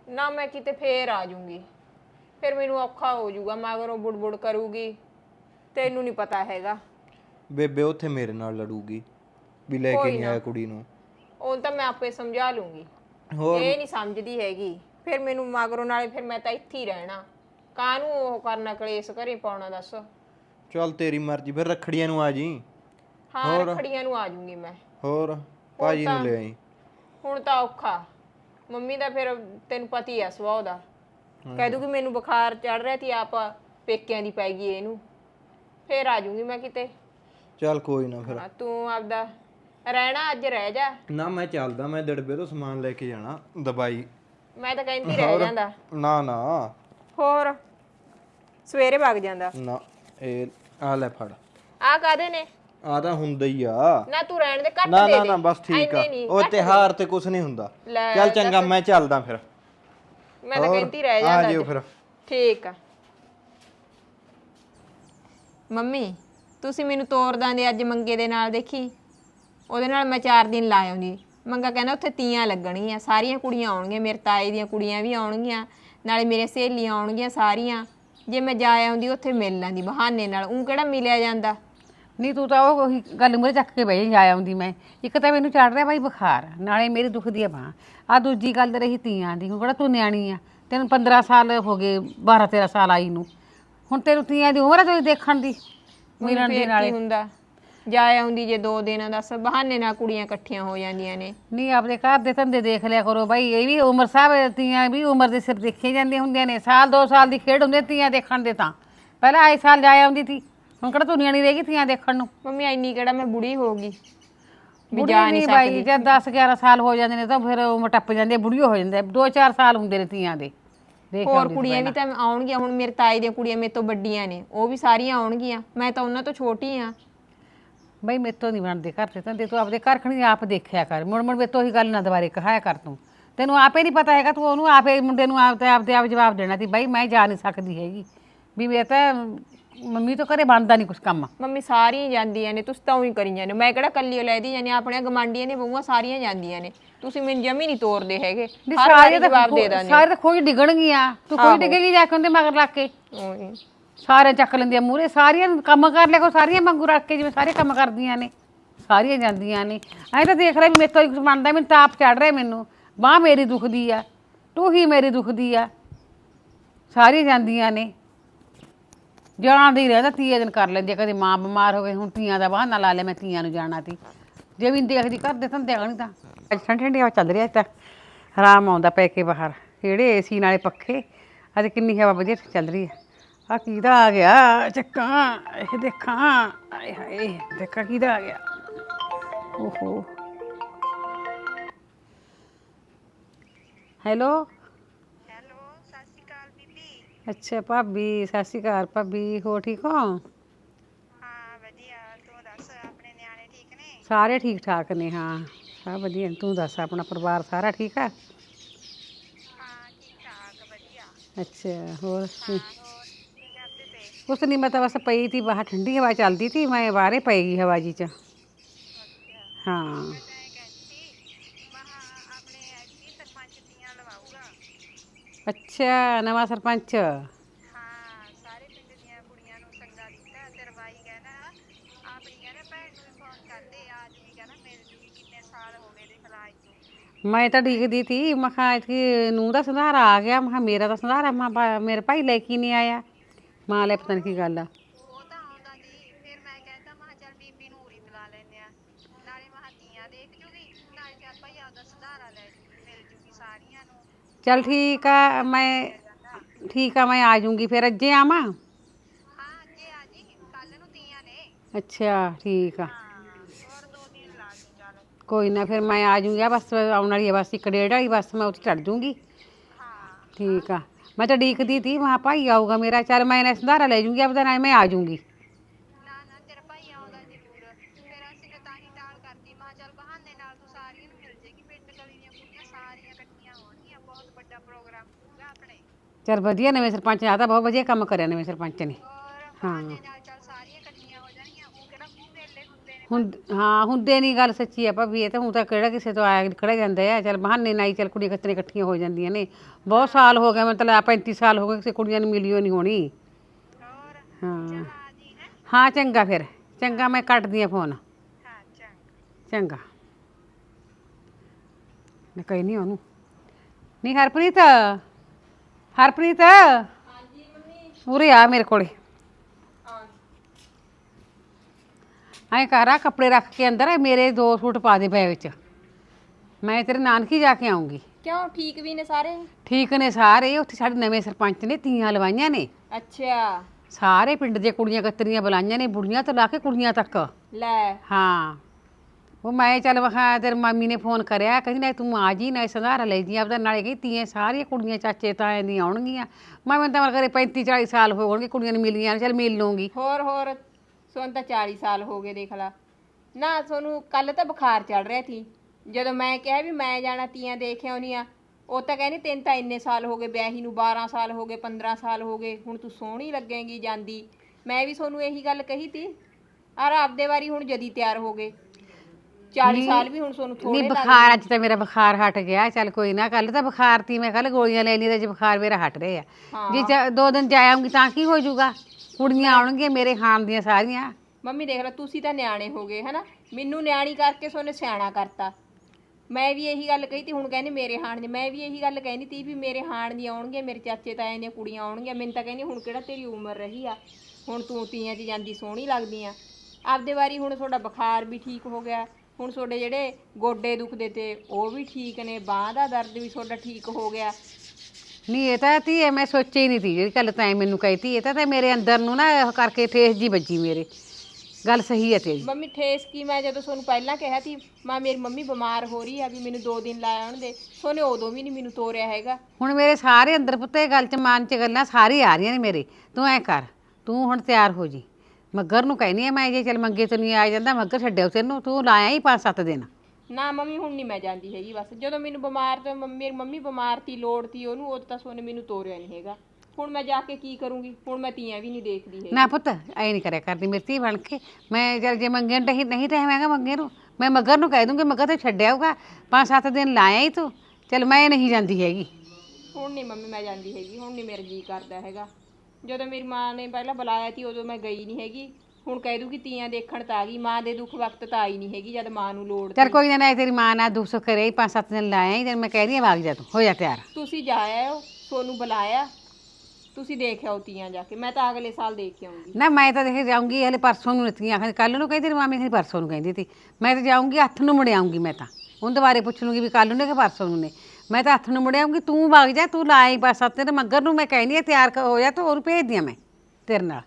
Speaker 2: ਨਾ ਮੈਂ ਕਿਤੇ ਫੇਰ ਆ ਜੂੰਗੀ। ਫਿਰ ਮੈਨੂੰ ਔਖਾ ਹੋ ਜਾਊਗਾ ਮਗਰੋਂ ਬੁੜਬੁੜ ਕਰੂਗੀ ਤੈਨੂੰ ਨਹੀਂ ਪਤਾ ਹੈਗਾ।
Speaker 4: ਬੇਬੇ ਉੱਥੇ ਮੇਰੇ ਨਾਲ ਲੜੂਗੀ ਵੀ ਲੈ ਕੇ ਨਹੀਂ ਆਇਆ ਕੁੜੀ ਨੂੰ।
Speaker 2: ਉਹ ਤਾਂ ਮੈਂ ਆਪੇ ਸਮਝਾ ਲੂੰਗੀ।
Speaker 4: ਹੋਰ?
Speaker 2: ਇਹ ਨਹੀਂ ਸਮਝਦੀ ਹੈਗੀ। ਫਿਰ ਮੈਨੂੰ ਮਗਰੋਂ ਨਾਲੇ ਫਿਰ ਮੈਂ ਤਾਂ ਇੱਥੇ ਹੀ ਰਹਿਣਾ। ਕਾਹਨੂੰ ਉਹ ਕਰਨਾ ਕਲੇਸ਼ ਘਰੇ ਪਾਉਣਾ ਦੱਸ?
Speaker 4: ਚੱਲ ਤੇਰੀ ਮਰਜ਼ੀ ਫਿਰ ਰੱਖੜੀਆਂ ਨੂੰ ਆ ਜੀ।
Speaker 2: ਹਾਂ ਰੱਖੜੀਆਂ ਨੂੰ ਆ ਜੂੰਗੀ ਮੈਂ।
Speaker 4: ਹੋਰ ਭਾਜੀ ਨੂੰ ਲੈ ਆਈ।
Speaker 2: ਹੁਣ ਤਾਂ ਔਖਾ। ਮੰਮੀ ਦਾ ਫਿਰ ਤੈਨੂੰ ਪਤੀ ਆ ਸੁਭਾਅ ਦਾ। ਕਹਿ ਦੂਗੀ ਮੈਨੂੰ ਬੁਖਾਰ ਚੜ ਰਿਹਾ ਤੀ ਆਪ ਪੇਕਿਆਂ ਦੀ ਪੈ ਗਈ ਇਹਨੂੰ। ਫੇਰ ਆ ਜੂੰਗੀ ਮੈਂ ਕਿਤੇ।
Speaker 4: ਚੱਲ ਕੋਈ ਨਾ ਫਿਰ।
Speaker 2: ਹਾਂ, ਤੂੰ ਆਪਦਾ ਰਹਿਣਾ ਅੱਜ ਰਹਿ ਜਾ।
Speaker 4: ਨਾ ਮੈਂ ਚੱਲਦਾ ਮੈਂ ਦੜਬੇ ਤੋਂ ਸਮਾਨ ਲੈ ਕੇ ਜਾਣਾ ਦਵਾਈ।
Speaker 2: ਮੈਂ ਤਾਂ ਕਹਿੰਦੀ ਰਹਿ ਜਾਂਦਾ।
Speaker 4: ਨਾ ਨਾ।
Speaker 2: ਹੋਰ? ਸਵੇਰੇ ਵਗ ਜਾਂਦਾ।
Speaker 4: ਨਾ ਇਹ ਆ ਲੈ ਫੜ।
Speaker 2: ਆ ਕਾਦੇ ਨੇ?
Speaker 4: ਆ ਤਾਂ ਹੁੰਦਾ ਹੀ ਆ।
Speaker 2: ਨਾ ਤੂੰ ਰਹਿਣ ਦੇ ਘੱਟ
Speaker 4: ਨਾ
Speaker 2: ਦੇ
Speaker 4: ਨਾ
Speaker 2: ਦੇ।
Speaker 4: ਨਾ ਬਸ ਠੀਕ ਆ।
Speaker 2: ਇੰਨੇ
Speaker 4: ਉਹ ਤਿਹਾਰ ਤੇ ਕੁਛ ਨਹੀਂ ਹੁੰਦਾ।
Speaker 2: ਲੈ,
Speaker 4: ਚੱਲ ਚੰਗਾ ਮੈਂ ਚੱਲਦਾ ਫਿਰ।
Speaker 2: ਮੈਂ ਤਾਂ
Speaker 4: ਹੋਰ?
Speaker 2: ਕਹਿੰਦੀ ਰਹਿ
Speaker 4: ਆ
Speaker 2: ਜਾਂਦਾ
Speaker 4: ਜਿਓ। ਫਿਰ।
Speaker 2: ਠੀਕ ਆ। ਮੰਮੀ ਤੁਸੀਂ ਮੈਨੂੰ ਤੋਰਦਾਂ ਦੇ ਅੱਜ ਮੰਗੇ ਦੇ ਨਾਲ ਦੇਖੀ? ਉਹਦੇ ਨਾਲ ਮੈਂ 4 ਦਿਨ ਲਾ ਆਉਂਦੀ ਮੰਗਾ ਕਹਿੰਦਾ ਉੱਥੇ ਤੀਆਂ ਲੱਗਣਗੀਆਂ ਸਾਰੀਆਂ ਕੁੜੀਆਂ ਆਉਣਗੀਆਂ ਮੇਰੇ ਤਾਏ ਦੀਆਂ ਕੁੜੀਆਂ ਵੀ ਆਉਣਗੀਆਂ ਨਾਲੇ ਮੇਰੇ ਸਹੇਲੀਆਂ ਆਉਣਗੀਆਂ ਸਾਰੀਆਂ। ਜੇ ਮੈਂ ਜਾ ਆਉਂਦੀ ਉੱਥੇ ਮਿਲ ਲੈਂਦੀ ਬਹਾਨੇ ਨਾਲ। ਉਹ ਕਿਹੜਾ ਮਿਲਿਆ ਜਾਂਦਾ?
Speaker 3: ਨਹੀਂ ਤੂੰ ਤਾਂ ਉਹ ਉਹੀ ਗੱਲ ਮੂਹਰੇ ਚੱਕ ਕੇ ਬਹਿ ਜਾ ਆਉਂਦੀ ਮੈਂ। ਇੱਕ ਤਾਂ ਮੈਨੂੰ ਚੜ ਰਿਹਾ ਬਾਈ ਬੁਖਾਰ ਨਾਲੇ ਮੇਰੀ ਦੁਖਦੀ ਆ ਬਾਂਹ। ਆ ਦੂਜੀ ਗੱਲ ਤਾਂ ਰਹੀ ਤੀਆਂ ਦੀ ਹੁਣ ਕਿਹੜਾ ਤੂੰ ਨਿਆਣੀ ਆ? ਤੈਨੂੰ 15 ਸਾਲ ਹੋ ਗਏ 12 13 ਸਾਲ ਆਈ ਨੂੰ। ਹੁਣ ਤੈਨੂੰ ਤੀਆਂ ਦੀ ਉਮਰ ਆ ਤੇਰੀ ਦੇਖਣ ਦੀ ਮਿਲਣ ਦੀ ਨਾਲੇ।
Speaker 2: ਹੁੰਦਾ? ਜਾ ਆਉਂਦੀ ਜੇ ਦੋ ਦਿਨਾਂ ਦਾ ਸ ਬਹਾਨੇ ਨਾਲ ਕੁੜੀਆਂ ਇਕੱਠੀਆਂ ਹੋ ਜਾਂਦੀਆਂ ਨੇ।
Speaker 3: ਨਹੀਂ ਆਪਣੇ ਘਰ ਦੇ ਧੰਦੇ ਦੇਖ ਲਿਆ ਕਰੋ ਬਾਈ ਇਹ ਵੀ ਉਮਰ ਸਾਹਿਬ ਤੀਆਂ ਵੀ ਉਮਰ ਦੇ ਸਿਰ ਦੇਖੀਆਂ ਜਾਂਦੀਆਂ ਹੁੰਦੀਆਂ ਨੇ। ਸਾਲ ਦੋ ਸਾਲ ਦੀ ਖੇਡ ਹੁੰਦੀ ਤੀਆਂ ਦੇਖਣ ਦੇ ਤਾਂ। ਪਹਿਲਾਂ ਆਏ ਸਾਲ ਜਾ ਆਉਂਦੀ ਸੀ। ਹੁਣ ਕਿਹੜਾ ਤੂੰ ਨਿਆਣੀ ਰਹਿ ਤੀਆਂ ਦੇਖਣ ਨੂੰ?
Speaker 2: ਮੰਮੀ ਇੰਨੀ ਕਿਹੜਾ ਮੈਂ ਬੁੜੀ ਹੋ ਗਈ। ਵੀ ਜਾ ਨਹੀਂ
Speaker 3: ਨਹੀਂ ਬਾਈ
Speaker 2: ਸਕਦੀ।
Speaker 3: ਜਦ 10 11 ਸਾਲ ਹੋ ਜਾਂਦੇ ਨੇ ਤਾਂ ਫਿਰ ਉਮਰ ਟੱਪ ਜਾਂਦੀ ਹੈ ਬੁੜੀ ਹੋ ਜਾਂਦੇ 2-4 ਸਾਲ ਹੁੰਦੇ ਨੇ ਤੀਆਂ ਦੇ। ਦੇਖ
Speaker 2: ਹੋਰ
Speaker 3: ਆਉਂਦੀ
Speaker 2: ਕੁੜੀਆਂ ਵੀ ਤਾਂ ਆਉਣਗੀਆਂ ਹੁਣ ਮੇਰੇ ਤਾਏ ਦੀਆਂ ਕੁੜੀਆਂ ਮੇਰੇ ਤੋਂ ਵੱਡੀਆਂ ਨੇ ਉਹ ਵੀ ਸਾਰੀਆਂ ਆਉਣਗੀਆਂ ਮੈਂ ਤਾਂ ਉਹਨਾਂ ਤੋਂ ਛੋਟੀ ਆ।
Speaker 3: ਬਈ ਮੇਰੇ ਤੋਂ ਨਹੀਂ ਬਣਦੇ ਘਰ ਤੇ ਤਾਂ ਤੇ ਤੂੰ ਆਪਦੇ ਘਰ ਖਣੀ ਆਪ ਦੇਖਿਆ ਕਰ ਮੁੜ ਮੁੜ ਮੇਰੇ ਤੋਂ ਹੀ ਗੱਲ ਨਾ ਦੁਬਾਰੇ ਕਹਾਇਆ ਕਰ ਤੂੰ। ਤੈਨੂੰ ਆਪੇ ਨਹੀਂ ਪਤਾ ਹੈਗਾ ਤੂੰ ਉਹਨੂੰ ਆਪੇ ਮੁੰਡੇ ਨੂੰ ਆਪ ਤੇ ਆਪਦੇ ਆਪ ਜਵਾਬ ਦੇਣਾ ਸੀ ਬਈ ਮੈਂ ਜਾ ਨਹੀਂ ਸਕਦੀ ਹੈਗੀ। ਵੀ ਮੇਰੇ ਤਾਂ ਮੰਮੀ ਤੋਂ ਘਰੇ ਬਣਦਾ ਨਹੀਂ ਕੁਛ ਕੰਮ।
Speaker 2: ਮੰਮੀ ਸਾਰੀਆਂ ਜਾਂਦੀਆਂ ਨੇ ਤੁਸੀਂ ਤਾਂ ਉਹੀ ਕਰੀ ਜਾਂਦੇ ਹੋ। ਮੈਂ ਕਿਹੜਾ ਕੱਲੀ ਲੈਦੀ ਜਾਂਦੀ ਹਾਂ, ਆਪਣੀਆਂ ਗਮਾਂਡੀਆਂ ਨੇ ਬਹੂਆਂ ਸਾਰੀਆਂ ਜਾਂਦੀਆਂ ਨੇ। ਤੁਸੀਂ ਮੈਨੂੰ ਜਮੀ ਨਹੀਂ ਤੋਰਦੇ ਹੈਗੇ।
Speaker 3: ਵੀ
Speaker 2: ਹਰ ਵਾਰੀ
Speaker 3: ਸਾਰੇ ਤਾਂ
Speaker 2: ਜਵਾਬ ਦੇ ਦਾਂਗੇ
Speaker 3: ਸਾਰੇ ਤਾਂ ਖੋਈ ਡਿੱਗਣਗੀਆਂ। ਤੂੰ ਕੋਈ ਡਿੱਗੇਗੀ ਜਾ ਕੇ ਉਹਦੇ ਮਗਰ ਲੱਗ ਕੇ।
Speaker 2: ਉਹੀ।
Speaker 3: ਸਾਰੇ ਚੱਕ ਲੈਂਦੀਆਂ ਮੂਰੇ ਸਾਰੀਆਂ ਕੰਮ ਕਰ ਲਿਆ ਕੋ ਸਾਰੀਆਂ ਵਾਂਗੂ ਰੱਖ ਕੇ ਜਿਵੇਂ ਸਾਰੇ ਕੰਮ ਕਰਦੀਆਂ ਨੇ। ਸਾਰੀਆਂ ਜਾਂਦੀਆਂ ਨੇ। ਐਂ ਤਾਂ ਦੇਖ ਰਿਹਾ ਵੀ ਮੇਰੇ ਤੋਂ ਹੀ ਕੁਝ ਬਣਦਾ ਮੈਨੂੰ ਤਾਪ ਚੜ ਰਿਹਾ ਮੈਨੂੰ। ਬਾਹ ਮੇਰੀ ਦੁਖਦੀ ਆ ਟੂਹੀ ਮੇਰੀ ਦੁਖਦੀ ਆ। ਸਾਰੀਆਂ ਜਾਂਦੀਆਂ ਨੇ। ਜਾਣ ਦੀ ਰਹਿੰਦਾ ਤੀਏ ਦਿਨ ਕਰ ਲੈਂਦੀ ਆ, ਕਦੇ ਮਾਂ ਬਿਮਾਰ ਹੋਵੇ ਹੁਣ ਤੀਆਂ ਦਾ ਬਹਾਨਾ ਲਾ ਲਿਆ ਮੈਂ ਤੀਆਂ ਨੂੰ ਜਾਣਾ ਤੀ ਜੇ ਵੀ ਨੀ ਦੇਖਦੀ ਘਰ ਦੇ ਧੰਦੇ ਨਹੀਂ ਤਾਂ। ਅੱਜ ਠੰਡੀ ਠੰਡੀ ਹਵਾ ਚੱਲ ਰਹੀ ਹੈ ਤਾਂ ਆਰਾਮ ਆਉਂਦਾ ਪੈ ਕੇ ਬਾਹਰ। ਜਿਹੜੇ ਏਸੀ ਨਾਲੇ ਪੱਖੇ? ਅੱਜ ਕਿੰਨੀ ਹਵਾ ਵਧੀਆ ਚੱਲ ਰਹੀ ਹੈ ਆ ਕਿਹਦਾ ਆ ਗਿਆ? ਚੱਕਾਂ ਇਹ ਦੇਖਾਂ। ਆਏ ਹਾਏ ਦੇਖਾਂ ਕਿਹਦਾ ਆ ਗਿਆ। ਓਹੋ। ਹੈਲੋ
Speaker 5: ਸਤਿ ਸ਼੍ਰੀ ਅਕਾਲ ਬੀਬੀ
Speaker 3: ਅੱਛਾ ਭਾਬੀ ਸਤਿ ਸ਼੍ਰੀ ਅਕਾਲ ਭਾਬੀ ਹੋ ਠੀਕ ਹੋ?
Speaker 5: ਹਾਂ ਵਧੀਆ। ਤੂੰ ਦੱਸ ਆਪਣੇ ਨਿਆਣੇ ਠੀਕ ਨੇ?
Speaker 3: ਸਾਰੇ ਠੀਕ ਠਾਕ ਨੇ ਹਾਂ। ਸਭ ਵਧੀਆ। ਤੂੰ ਦੱਸ ਆਪਣਾ ਪਰਿਵਾਰ ਸਾਰਾ ਠੀਕ ਆ?
Speaker 5: ਹਾਂ ਠੀਕ ਠਾਕ ਵਧੀਆ।
Speaker 3: ਅੱਛਾ ਹੋਰ
Speaker 5: ਹੋਰ ਕੀ ਕਰਦੇ ਪਏ?
Speaker 3: ਕੁਛ ਨਹੀਂ ਮੈਂ ਤਾਂ ਬਸ ਪਈ ਤੀ ਬਾਹਰ ਠੰਡੀ ਹਵਾ ਚੱਲਦੀ ਤੀ ਮੈਂ ਬਾਹਰੇ ਪਏਗੀ ਹਵਾ ਜੀ ਚ। ਹਾਂ
Speaker 5: ਮੈਂ ਕਹਿੰਦੀ ਸੀ ਮਹਾ ਆਪਣੇ ਐਤਕੀ ਸਰਪੰਚ ਦੀਆਂ ਲਵਾਊਗਾ
Speaker 3: ਅੱਛਾ ਨਵਾਂ ਸਰਪੰਚ।
Speaker 5: ਹਾਂ ਸਾਰੇ ਪਿੰਡ ਦੀਆਂ ਕੁੜੀਆਂ ਨੂੰ ਸੰਗਾ ਦਿੱਤਾ ਤੇਰਾ ਬਾਈ ਕਹਿੰਦਾ ਆਪਣੀ ਕਹਿੰਦਾ ਭੈਣ ਨੂੰ ਵੀ ਫੋਨ ਕਰਦੇ ਆ ਜੀ ਕਹਿੰਦਾ ਮਿਲ ਜੂਗੀ ਕਿੰਨੇ ਸਾਲ ਹੋ ਗਏ ਦੇਖ ਲਾ ਆਈ ਨੂੰ
Speaker 3: ਮੈਂ ਤਾਂ ਡਿੱਗਦੀ ਤੀ ਮੈਂ ਕਿਹਾ ਇਤਕੀ ਨੂੰ ਦਾ ਸੰਧਾਰਾ ਆ ਗਿਆ ਮੈਂ ਕਿਹਾ ਮੇਰਾ ਤਾਂ ਸੰਧਾਰਾ ਮੈਂ ਮੇਰੇ ਭਾਈ ਲੈ ਕੇ ਨਹੀਂ ਆਇਆ। ਮਾਂ ਲੈ ਪਤਾ ਨਹੀਂ ਕੀ ਗੱਲ ਆ
Speaker 5: ਉਹ ਤਾਂ ਆਉਂਦਾ ਜੀ ਫਿਰ ਮੈਂ ਕਹਿੰਦਾ ਮਹਾ ਚੱਲ ਬੀਬੀ ਨੂੰ ਉਰੀ ਬੁਲਾ ਲੈਂਦੇ ਆ ਨਾਲੇ ਮਹਾ ਧੀਆਂ ਦੇਖ ਜੂਗੀ ਨਾਲੇ ਚੱਲ ਭਾਈ ਆਪਦਾ ਸੁਧਾਰਾ ਲੈ ਜੂਗੀ ਮਿਲ ਜੂਗੀ ਸਾਰੀਆਂ ਨੂੰ
Speaker 3: ਚੱਲ ਠੀਕ ਆ ਮੈਂ ਠੀਕ ਆ ਮੈਂ ਆ ਜਾਊਂਗੀ ਫਿਰ ਅੱਜੇ ਆਵਾਂ?
Speaker 5: ਹਾਂ ਅੱਗੇ ਆ ਜੀ ਕੱਲ ਨੂੰ ਧੀਆਂ ਨੇ।
Speaker 3: ਅੱਛਾ ਠੀਕ ਆ।
Speaker 5: ਹਾਂ ਹੋਰ ਦੋ ਦਿਨ ਲਾ ਜੂ ਚੱਲ।
Speaker 3: ਕੋਈ ਨਾ ਫਿਰ ਮੈਂ ਆ ਜਾਊਂਗੀ ਆ ਬਸ ਆਉਣ ਵਾਲੀ ਆ ਬਸ ਇੱਕ ਡੇਢ ਵਾਲੀ ਬਸ ਮੈਂ ਉੱਥੇ ਚੜ ਜਾਊਂਗੀ
Speaker 5: ਹਾਂ।
Speaker 3: ਠੀਕ ਆ। ਮੈਂ ਤਾਂ ਡੀਕਦੀ ਤੀ ਮਾ ਭਾਈ ਆਊਗਾ ਮੇਰਾ ਚੱਲ ਮੈਂ ਇਹਨੇ ਸੰਧਾਰਾ ਲੈ ਜੂੰਗੀ ਆਪਦਾ ਨਾਲ ਮੈਂ ਆ ਜਾਊਂਗੀ
Speaker 5: ਨਾ ਨਾ ਤੇਰਾ ਭਾਈ ਆਉਂਦਾ ਜ਼ਰੂਰ ਫਿਰ ਅਸੀਂ ਨੇ ਤਾਂ ਹੀ ਟਾਲ ਕਰਦੀ ਮਾ ਚੱਲ ਬਹਾਨੇ ਨਾਲ ਤੂੰ ਸਾਰੀਆਂ ਨੂੰ ਮਿਲ ਜੇਗੀ ਪਿੰਡ ਗਲੀ ਦੀਆਂ ਕੁੜੀਆਂ ਸਾਰੀਆਂ ਇਕੱਠੀਆਂ ਹੋਣਗੀਆਂ ਬਹੁਤ ਵੱਡਾ ਪ੍ਰੋਗਰਾਮ ਹੋਊਗਾ ਆਪਣੇ
Speaker 3: ਚੱਲ ਵਧੀਆ ਨਵੇਂ ਸਰਪੰਚ ਨੇ ਆ ਤਾਂ ਬਹੁਤ ਵਧੀਆ ਕੰਮ ਕਰਿਆ ਨਵੇਂ ਸਰਪੰਚ ਨੇ।
Speaker 5: ਹੋਰ ਬਹਾਨੇ ਨਾਲ ਚੱਲ ਸਾਰੀਆਂ ਇਕੱਠੀਆਂ ਹੋ ਜਾਣਗੀਆਂ ਉਹ ਕਿਹੜਾ ਮੂੰਹ ਮੇਲੇ ਹੁੰਦੇ ਨੇ।
Speaker 3: ਹੁਣ ਹਾਂ ਹੁੰਦੇ ਨਹੀਂ ਗੱਲ ਸੱਚੀ ਆ ਭਾਬੀ ਇਹ ਤਾਂ ਹੁਣ ਤਾਂ ਕਿਹੜਾ ਕਿਸੇ ਤੋਂ ਆਇਆ ਖੜਾ ਜਾਂਦਾ ਆ ਚੱਲ ਬਹਾਨੇ ਨਾਲ ਹੀ ਚੱਲ ਕੁੜੀਆਂ ਕਿਤਨੇ ਇਕੱਠੀਆਂ ਹੋ ਜਾਂਦੀਆਂ ਨੇ। ਬਹੁਤ ਸਾਲ ਹੋ ਗਏ ਮਤਲਬ 35 ਸਾਲ ਹੋ ਗਏ ਕਿਸੇ ਕੁੜੀਆਂ ਨੂੰ ਮਿਲੀ ਹੋ ਨਹੀਂ ਹੋਣੀ।
Speaker 5: ਹੋਰ
Speaker 3: ਹਾਂ।
Speaker 5: ਜੀ ਹੈ?
Speaker 3: ਹਾਂ ਚੰਗਾ ਫਿਰ ਚੰਗਾ ਮੈਂ ਕੱਟਦੀ ਆ ਫੋਨ।
Speaker 5: ਹਾਂ ਚੰਗਾ।
Speaker 3: ਚੰਗਾ। ਮੈਂ ਕਹੀ ਨਹੀਂ ਉਹਨੂੰ। ਨਹੀਂ ਹਰਪ੍ਰੀਤ? ਹਰਪ੍ਰੀਤ? ਹਾਂਜੀ ਮੰਮੀ ਉਰੇ ਆ ਮੇਰੇ ਕੋਲੇ। ਐਂ ਕਰ ਆ ਕੱਪੜੇ ਰੱਖ ਕੇ ਅੰਦਰ ਮੇਰੇ ਦੋ ਸੂਟ ਪਾ ਦੇ ਬੈਗ ਵਿੱਚ ਮੈਂ ਤੇਰੇ ਨਾਨਕੀ ਜਾ ਕੇ ਆਉਂਗੀ
Speaker 2: ਕਿਉਂ? ਠੀਕ ਵੀ ਨੇ ਸਾਰੇ?
Speaker 3: ਠੀਕ ਨੇ ਸਾਰੇ ਉੱਥੇ ਸਾਡੇ ਨਵੇਂ ਸਰਪੰਚ ਨੇ ਤੀਆਂ ਲਵਾਈਆਂ ਨੇ।
Speaker 2: ਅੱਛਾ।
Speaker 3: ਸਾਰੇ ਪਿੰਡ ਦੀਆਂ ਕੁੜੀਆਂ ਕਤਰੀਆਂ ਬੁਲਾਈਆਂ ਨੇ ਬੁੜੀਆਂ ਤੋਂ ਲਾ ਕੇ ਕੁੜੀਆਂ ਤੱਕ।
Speaker 2: ਲੈ।
Speaker 3: ਹਾਂ। ਉਹ ਮੈਂ ਚੱਲ ਵਖਾ, ਤੇਰੀ ਮਾਮੀ ਨੇ ਫੋਨ ਕਰਿਆ, ਕਹਿੰਦੀ ਨਾ ਤੂੰ ਆ ਜੀ ਨਾ ਸੰਧਾਰਾ ਲੈ ਜੀ, ਆਪਦਾ ਨਾਲੇ ਕਹੀ ਤੀਆਂ ਸਾਰੀਆਂ ਕੁੜੀਆਂ, ਚਾਚੇ ਤਾਏ ਦੀਆਂ ਆਉਣਗੀਆਂ। ਮੈਂ ਮੈਨੂੰ ਤਾਂ ਕਰੇ 35 40 ਸਾਲ ਹੋ ਗਏ, ਕੁੜੀਆਂ ਨੂੰ ਮਿਲੀਆਂ ਚੱਲ ਮਿਲ ਲੂੰਗੀ
Speaker 2: ਹੋਰ ਹੋਰ, ਸੋਨ ਤਾਂ 40 ਸਾਲ ਹੋ ਗਏ ਦੇਖ ਲਾ। ਨਾ ਸੋਨੂੰ ਕੱਲ ਤਾਂ ਬੁਖਾਰ ਚੜ ਰਿਹਾ ਸੀ। ਜਦੋਂ ਮੈਂ ਕਿਹਾ ਵੀ ਮੈਂ ਜਾਣਾ ਤੀਆਂ ਦੇਖ ਆਉਣੀ ਆ ਉਹ ਤਾਂ ਕਹਿੰਦੀ ਤੈਨੂੰ ਤਾਂ ਇੰਨੇ ਸਾਲ ਹੋ ਗਏ, ਵਿਆਹੀ ਨੂੰ 12 ਸਾਲ ਹੋ ਗਏ 15 ਸਾਲ ਹੋ ਗਏ, ਹੁਣ ਤੂੰ ਸੋਹਣੀ ਲੱਗੇਂਗੀ ਜਾਂਦੀ। ਮੈਂ ਵੀ ਤੁਹਾਨੂੰ ਇਹੀ ਗੱਲ ਕਹੀ ਤੀ ਆਰ ਆਪਦੇ ਵਾਰੀ ਹੁਣ ਜਦੀ ਤਿਆਰ ਹੋ ਗਏ। 40 ਸਾਲ ਵੀ ਹੁਣ ਤੁਹਾਨੂੰ ਥੋੜੇ
Speaker 3: ਨਹੀਂ ਬੁਖਾਰ ਅੱਜ ਤਾਂ ਮੇਰਾ ਬੁਖਾਰ ਹਟ ਗਿਆ। ਚੱਲ ਕੋਈ ਨਾ ਕੱਲ ਤਾਂ ਬੁਖਾਰ ਤੀ ਮੈਂ ਕੱਲ ਗੋਲੀਆਂ ਲੈ ਲਈ ਤੇ ਅੱਜ ਬੁਖਾਰ ਮੇਰਾ ਹਟ ਰਿਹਾ। ਜੇ ਚ- ਦੋ ਦਿਨ ਜਾ ਆਉਂਗੀ ਤਾਂ ਕੀ ਹੋ ਜਾਊਗਾ? ਕੁੜੀਆਂ ਆਉਣਗੀਆਂ ਮੇਰੇ ਖਾਣ ਦੀਆਂ ਸਾਰੀਆਂ।
Speaker 2: ਮੰਮੀ ਦੇਖ ਲੈ ਤੁਸੀਂ ਤਾਂ ਨਿਆਣੇ ਹੋ ਗਏ ਹਨਾ? ਮੈਨੂੰ ਨਿਆਣੀ ਕਰਕੇ ਸੋਨੇ ਸਿਆਣਾ ਕਰਤਾ। ਮੈਂ ਵੀ ਇਹੀ ਗੱਲ ਕਹੀ ਤੀ ਹੁਣ ਕਹਿੰਦੇ ਮੇਰੇ ਹਾਣ ਦੀ ਮੈਂ ਵੀ ਇਹੀ ਗੱਲ ਕਹਿੰਦੀ ਤੀ ਵੀ ਮੇਰੇ ਹਾਣ ਦੀ ਆਉਣਗੀਆਂ ਮੇਰੇ ਚਾਚੇ ਤਾਏ ਦੀਆਂ ਕੁੜੀਆਂ ਆਉਣਗੀਆਂ। ਮੈਨੂੰ ਤਾਂ ਕਹਿੰਦੀ ਹੁਣ ਕਿਹੜਾ ਤੇਰੀ ਉਮਰ ਰਹੀ ਆ? ਹੁਣ ਤੂੰ ਤੀਆਂ 'ਚ ਜਾਂਦੀ ਸੋਹਣੀ ਲੱਗਦੀ ਆ। ਆਪਦੇ ਵਾਰੀ ਹੁਣ ਤੁਹਾਡਾ ਬੁਖਾਰ ਵੀ ਠੀਕ ਹੋ ਗਿਆ। ਹੁਣ ਤੁਹਾਡੇ ਜਿਹੜੇ ਗੋਡੇ ਦੁਖਦੇ ਤੇ ਉਹ ਵੀ ਠੀਕ ਨੇ ਬਾਹ ਦਾ ਦਰਦ ਵੀ ਤੁਹਾਡਾ ਠੀਕ ਹੋ ਗਿਆ।
Speaker 3: ਨਹੀਂ ਇਹ ਤਾਂ ਤੀ ਮੈਂ ਸੋਚਿਆ ਹੀ ਨਹੀਂ ਤੀ ਜਿਹੜੀ ਗੱਲ ਤਾਂ ਮੈਨੂੰ ਕਹੀ ਤੀ ਇਹ ਤਾਂ ਤਾਂ ਮੇਰੇ ਅੰਦਰ ਨੂੰ ਨਾ ਉਹ ਕਰਕੇ ਠੇਸ ਜੀ ਵੱਜੀ ਮੇਰੇ। ਗੱਲ ਸਹੀ ਹੈ ਤੇਰੀ।
Speaker 2: ਮੰਮੀ ਠੇਸ ਕੀ? ਮੈਂ ਜਦੋਂ ਤੁਹਾਨੂੰ ਪਹਿਲਾਂ ਕਿਹਾ ਸੀ ਮਾਂ ਮੇਰੀ ਮੰਮੀ ਬਿਮਾਰ ਹੋ ਰਹੀ ਆ ਵੀ ਮੈਨੂੰ 2 ਦਿਨ ਲਾ ਆਉਣ ਦੇ ਸੋਨੇ ਉਦੋਂ ਵੀ ਨਹੀਂ ਮੈਨੂੰ ਤੋਰਿਆ ਹੈਗਾ।
Speaker 3: ਹੁਣ ਮੇਰੇ ਸਾਰੇ ਅੰਦਰ ਪੁੱਤੇ ਗੱਲ ਚ ਮਨ ਚ ਗੱਲਾਂ ਸਾਰੀ ਆ ਰਹੀਆਂ ਨੇ ਮੇਰੇ। ਤੂੰ ਐ ਕਰ ਤੂੰ ਹੁਣ ਤਿਆਰ ਹੋ ਜੀ। ਮੱਗਰ ਨੂੰ ਕਹਿਨੀ ਆ ਮੈਂ ਜੇ ਚੱਲ ਮੰਗੇ ਤੋਂ ਨਹੀਂ ਆ ਜਾਂਦਾ ਮੱਗਰ ਛੱਡਿਓ ਤੈਨੂੰ ਤੂੰ ਲਾਇਆ ਹੀ ਪੰਜ ਸੱਤ ਦਿਨ।
Speaker 2: ਨਾ ਮੰਮੀ ਹੁਣ ਨਹੀਂ ਮੈਂ ਜਾਂਦੀ ਹੈਗੀ ਬਸ। ਜਦੋਂ ਮੈਨੂੰ ਬਿਮਾਰ ਤੇ ਮੰਮੀ ਮੰਮੀ ਬਿਮਾਰ ਤੀ ਲੋੜ ਤੀ ਉਹਨੂੰ ਉਦੋਂ ਤਾਂ ਸੋਨੇ ਮੈਨੂੰ ਤੋਰਿਆ ਨਹੀਂ ਹੈਗਾ। ਹੁਣ ਮੈਂ ਜਾ ਕੇ ਕੀ ਕਰੂੰਗੀ? ਹੁਣ ਮੈਂ ਤੀਆਂ ਵੀ ਨਹੀਂ ਦੇਖਦੀ ਹੈ
Speaker 3: ਨਾ ਪੁੱਤ ਐ ਨਹੀਂ ਕਰਿਆ ਕਰਦੀ ਮੇਰੀ ਧੀ ਬਣ ਕੇ। ਮੈਂ ਚੱਲ ਜੇ ਮੰਗੇ ਨਹੀਂ ਨਹੀਂ ਰਹਿਵਾਂਗਾ ਮੰਗੇ ਨੂੰ ਮੈਂ ਮੱਗਰ ਨੂੰ ਕਹਿ ਦੂੰਗੀ ਮੱਗਰ ਤੇ ਛੱਡਿਆ ਹੋਊਗਾ ਪੰਜ ਸੱਤ ਦਿਨ ਲਾਇਆ ਹੀ ਤੂੰ। ਚੱਲ ਮੈਂ ਨਹੀਂ ਜਾਂਦੀ ਹੈਗੀ।
Speaker 2: ਹੁਣ ਨਹੀਂ ਮੰਮੀ ਮੈਂ ਜਾਂਦੀ ਹੈਗੀ ਹੁਣ ਨਹੀਂ ਮੇਰਾ ਜੀ ਕਰਦਾ ਹੈਗਾ। ਜਦੋਂ ਮੇਰੀ ਮਾਂ ਨੇ ਪਹਿਲਾਂ ਬੁਲਾਇਆ ਤੀ ਉਦੋਂ ਮੈਂ ਗਈ ਨਹੀਂ ਹੈਗੀ। ਹੁਣ ਕਹਿ ਦੂਗੀ ਤੀਆਂ ਦੇਖਣ ਤਾਂ ਆ ਗਈ ਮਾਂ ਦੇ ਦੁੱਖ ਵਕਤ ਤਾਂ ਆਈ ਨਹੀਂ ਹੈਗੀ ਜਦ ਮਾਂ ਨੂੰ ਲੋੜ
Speaker 3: ਚੱਲ ਕੋਈ ਨਾ ਨਾ ਤੇਰੀ ਮਾਂ ਨਾਲ ਦੁੱਖ ਸੁੱਖ ਕਰੇ ਹੀ ਪੰਜ ਸੱਤ ਦਿਨ ਲਾਇਆ ਹੀ ਤੇ ਮੈਂ ਕਹਿ ਰਹੀ ਆ ਵਗ ਜਾ ਤੂੰ ਹੋ ਜਾ ਤਿਆਰ।
Speaker 2: ਤੁਸੀਂ ਜਾ ਆਇਓ ਸੋਨੂੰ ਬੁਲਾਇਆ ਤੁਸੀਂ ਦੇਖ ਆਓ ਤੀਆਂ ਜਾ ਕੇ ਮੈਂ ਤਾਂ ਅਗਲੇ ਸਾਲ ਦੇਖ ਕੇ ਆਉਂਗੀ।
Speaker 3: ਨਾ ਮੈਂ ਤਾਂ ਦੇਖ ਜਾਊਂਗੀ ਹਲੇ ਪਰਸੋਂ ਨੂੰ ਨਤੀਆਂ ਆਖਾਂ ਕੱਲ ਨੂੰ ਕਹਿੰਦੀ ਤੇਰੀ ਮਾਮੀ ਕਹਿੰਦੀ ਪਰਸੋਂ ਨੂੰ ਕਹਿੰਦੀ ਤੀ। ਮੈਂ ਤਾਂ ਜਾਊਂਗੀ ਹੱਥ ਨੂੰ ਮੁੜ ਆਊਂਗੀ ਮੈਂ ਤਾਂ। ਹੁਣ ਦੁਬਾਰੇ ਪੁੱਛ ਲੂੰਗੀ ਵੀ ਕੱਲ ਨੂੰ ਨੇ ਕਿ ਪਰਸੋਂ ਨੂੰ ਨੇ। ਮੈਂ ਤਾਂ ਹੱਥ ਨੂੰ ਮੁੜ ਆਊਂਗੀ ਤੂੰ ਵਗ ਜਾ ਤੂੰ ਲਾਈ ਬਸ ਸੱਤ ਤੇ ਮੱਗਰ ਨੂੰ ਮੈਂ ਕਹਿੰਦੀ ਆ ਤਿਆਰ ਕ- ਹੋ ਜਾ ਤਾਂ ਉਹਨੂੰ ਭੇਜ ਦਿਆਂ ਮੈਂ ਤੇਰੇ ਨਾਲ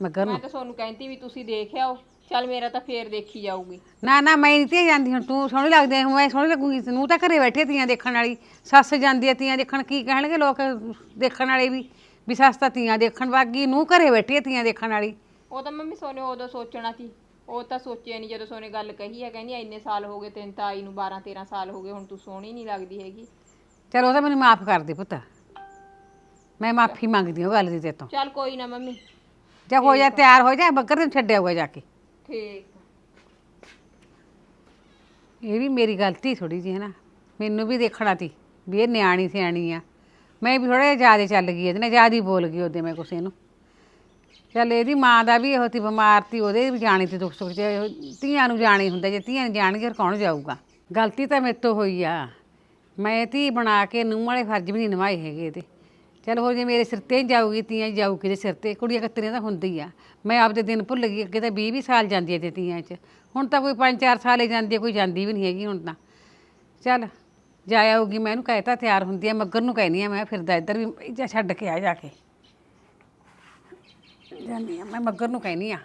Speaker 3: ਮੱਗਰ ਨੂੰ।
Speaker 2: ਮੈਂ ਤਾਂ ਤੁਹਾਨੂੰ ਕਹਿੰਦੀ ਵੀ ਤੁਸੀਂ ਦੇਖ ਆਓ ਚੱਲ ਮੇਰਾ ਤਾਂ ਫੇਰ ਦੇਖੀ ਜਾਊਗੀ।
Speaker 3: ਨਾ ਨਾ ਮੈਂ ਨਹੀਂ ਤੇ ਜਾਂਦੀ ਹੁਣ ਤੂੰ ਸੋਹਣੀ ਲੱਗਦੀ ਹੈ ਮੈਂ ਸੋਹਣੀ ਲੱਗੂਗੀ ਤੂੰ ਤਾਂ ਘਰੇ ਬੈਠੇ ਤੀਆਂ ਦੇਖਣ ਵਾਲੀ ਸੱਸ ਜਾਂਦੀ ਹੈ ਤੀਆਂ ਦੇਖਣ ਕੀ ਕਹਿਣਗੇ ਲੋਕ ਦੇਖਣ ਵਾਲੇ ਵੀ ਵੀ ਸੱਸ ਤਾਂ ਤੀਆਂ ਦੇਖਣ ਵਾਗੀ ਨੂੰ ਘਰੇ ਬੈਠੀ ਹੈ ਤੀਆਂ ਦੇਖਣ ਵਾਲੀ।
Speaker 2: ਉਹ ਤਾਂ ਮੰਮੀ ਸੋਨੇ ਉਦੋਂ ਸੋਚਣਾ ਸੀ ਉਹ ਤਾਂ ਸੋਚਿਆ ਨਹੀਂ ਜਦੋਂ ਸੋਨੇ ਗੱਲ ਕਹੀ ਹੈ ਕਹਿੰਦੀ ਇੰਨੇ ਸਾਲ ਹੋ ਗਏ ਤੈਨੂੰ ਤਾਂ ਆਈ ਨੂੰ 12 13 ਸਾਲ ਹੋ ਗਏ ਹੁਣ ਤੂੰ ਸੋਹਣੀ ਨਹੀਂ ਲੱਗਦੀ ਹੈਗੀ।
Speaker 3: ਚਲ ਉਹ ਤਾਂ ਮੈਨੂੰ ਮਾਫ ਕਰ ਦੇ ਪੁੱਤ। ਮੈਂ ਮਾਫੀ ਮੰਗਦੀ ਹਾਂ ਉਹ ਗੱਲ ਦੀ ਤੇ ਤੋਂ।
Speaker 2: ਚੱਲ ਕੋਈ ਨਾ ਮੰਮੀ।
Speaker 3: ਜਾ ਹੋ ਜਾ ਤਿਆਰ ਹੋ ਜਾ ਬੱਕਰ ਨੂੰ ਛੱਡਿਆ ਹੋਊਗਾ ਜਾ ਕੇ।
Speaker 2: ਠੀਕ
Speaker 3: ਇਹ ਵੀ ਮੇਰੀ ਗਲਤੀ ਥੋੜੀ ਜਿਹੀ ਹੈ ਨਾ। ਮੈਨੂੰ ਵੀ ਦੇਖਣਾ ਸੀ ਵੀ ਇਹ ਨਿਆਣੀ ਸਿਆਣੀ ਆ। ਮੈਂ ਵੀ ਥੋੜਾ ਜ਼ਿਆਦਾ ਚੱਲ ਗਈ ਇਹਦੇ ਨਾਲ ਜ਼ਿਆਦਾ ਹੀ ਬੋਲ ਗਈ ਉਹਦੇ ਮੈਂ ਕੁਛ ਇਹਨੂੰ ਚੱਲ ਇਹਦੀ ਮਾਂ ਦਾ ਵੀ ਇਹੋ ਤੀ ਬਿਮਾਰ ਤੀ, ਉਹਦੇ ਵੀ ਜਾਣੀ ਤੇ ਦੁੱਖ ਸੁੱਖ ਜੇ ਇਹੋ ਧੀਆਂ ਨੂੰ ਜਾਣੀ ਹੁੰਦਾ, ਜੇ ਧੀਆਂ ਨੂੰ ਜਾਣਗੇ ਫਿਰ ਕੌਣ ਜਾਊਗਾ? ਗਲਤੀ ਤਾਂ ਮੇਰੇ ਤੋਂ ਹੋਈ ਆ। ਮੈਂ ਧੀ ਬਣਾ ਕੇ ਨੂੰਹ ਵਾਲੇ ਫਰਜ਼ ਵੀ ਨਹੀਂ ਨਿਭਾਏ ਹੈਗੇ ਇਹਦੇ। ਚਲ ਹੋ ਜੇ ਮੇਰੇ ਸਿਰ ਤੇ ਹੀ ਜਾਊਗੀ ਤੀਆਂ 'ਚ ਜਾਊ ਕਿਹਦੇ ਸਿਰ ਤੇ? ਕੁੜੀਆਂ ਕਤਰੀਆਂ ਤਾਂ ਹੁੰਦੀ ਆ। ਮੈਂ ਆਪਦੇ ਦਿਨ ਭੁੱਲ ਗਈ, ਅੱਗੇ ਤਾਂ 20 20 ਸਾਲ ਜਾਂਦੀ ਹੈ ਤੇ ਤੀਆਂ 'ਚ। ਹੁਣ ਤਾਂ ਕੋਈ 5-4 ਸਾਲ ਹੀ ਜਾਂਦੀ ਹੈ ਕੋਈ ਜਾਂਦੀ ਵੀ ਨਹੀਂ ਹੈਗੀ ਹੁਣ ਤਾਂ। ਚੱਲ ਜਾ ਆਊਗੀ ਮੈਂ ਇਹਨੂੰ ਕਹਿ ਕਹਿਤਾ ਤਿਆਰ ਹੁੰਦੀ ਆ, ਮੱਗਰ ਨੂੰ ਕਹਿਨੀ ਆ, ਮੈਂ ਫਿਰਦਾ ਇੱਧਰ ਵੀ ਜਾ ਛੱਡ ਕੇ ਆ ਜਾ ਕੇ। ਜਾਂਦੀ ਆ ਮੈਂ ਮੱਗਰ ਨੂੰ ਕਹਿਨੀ ਆ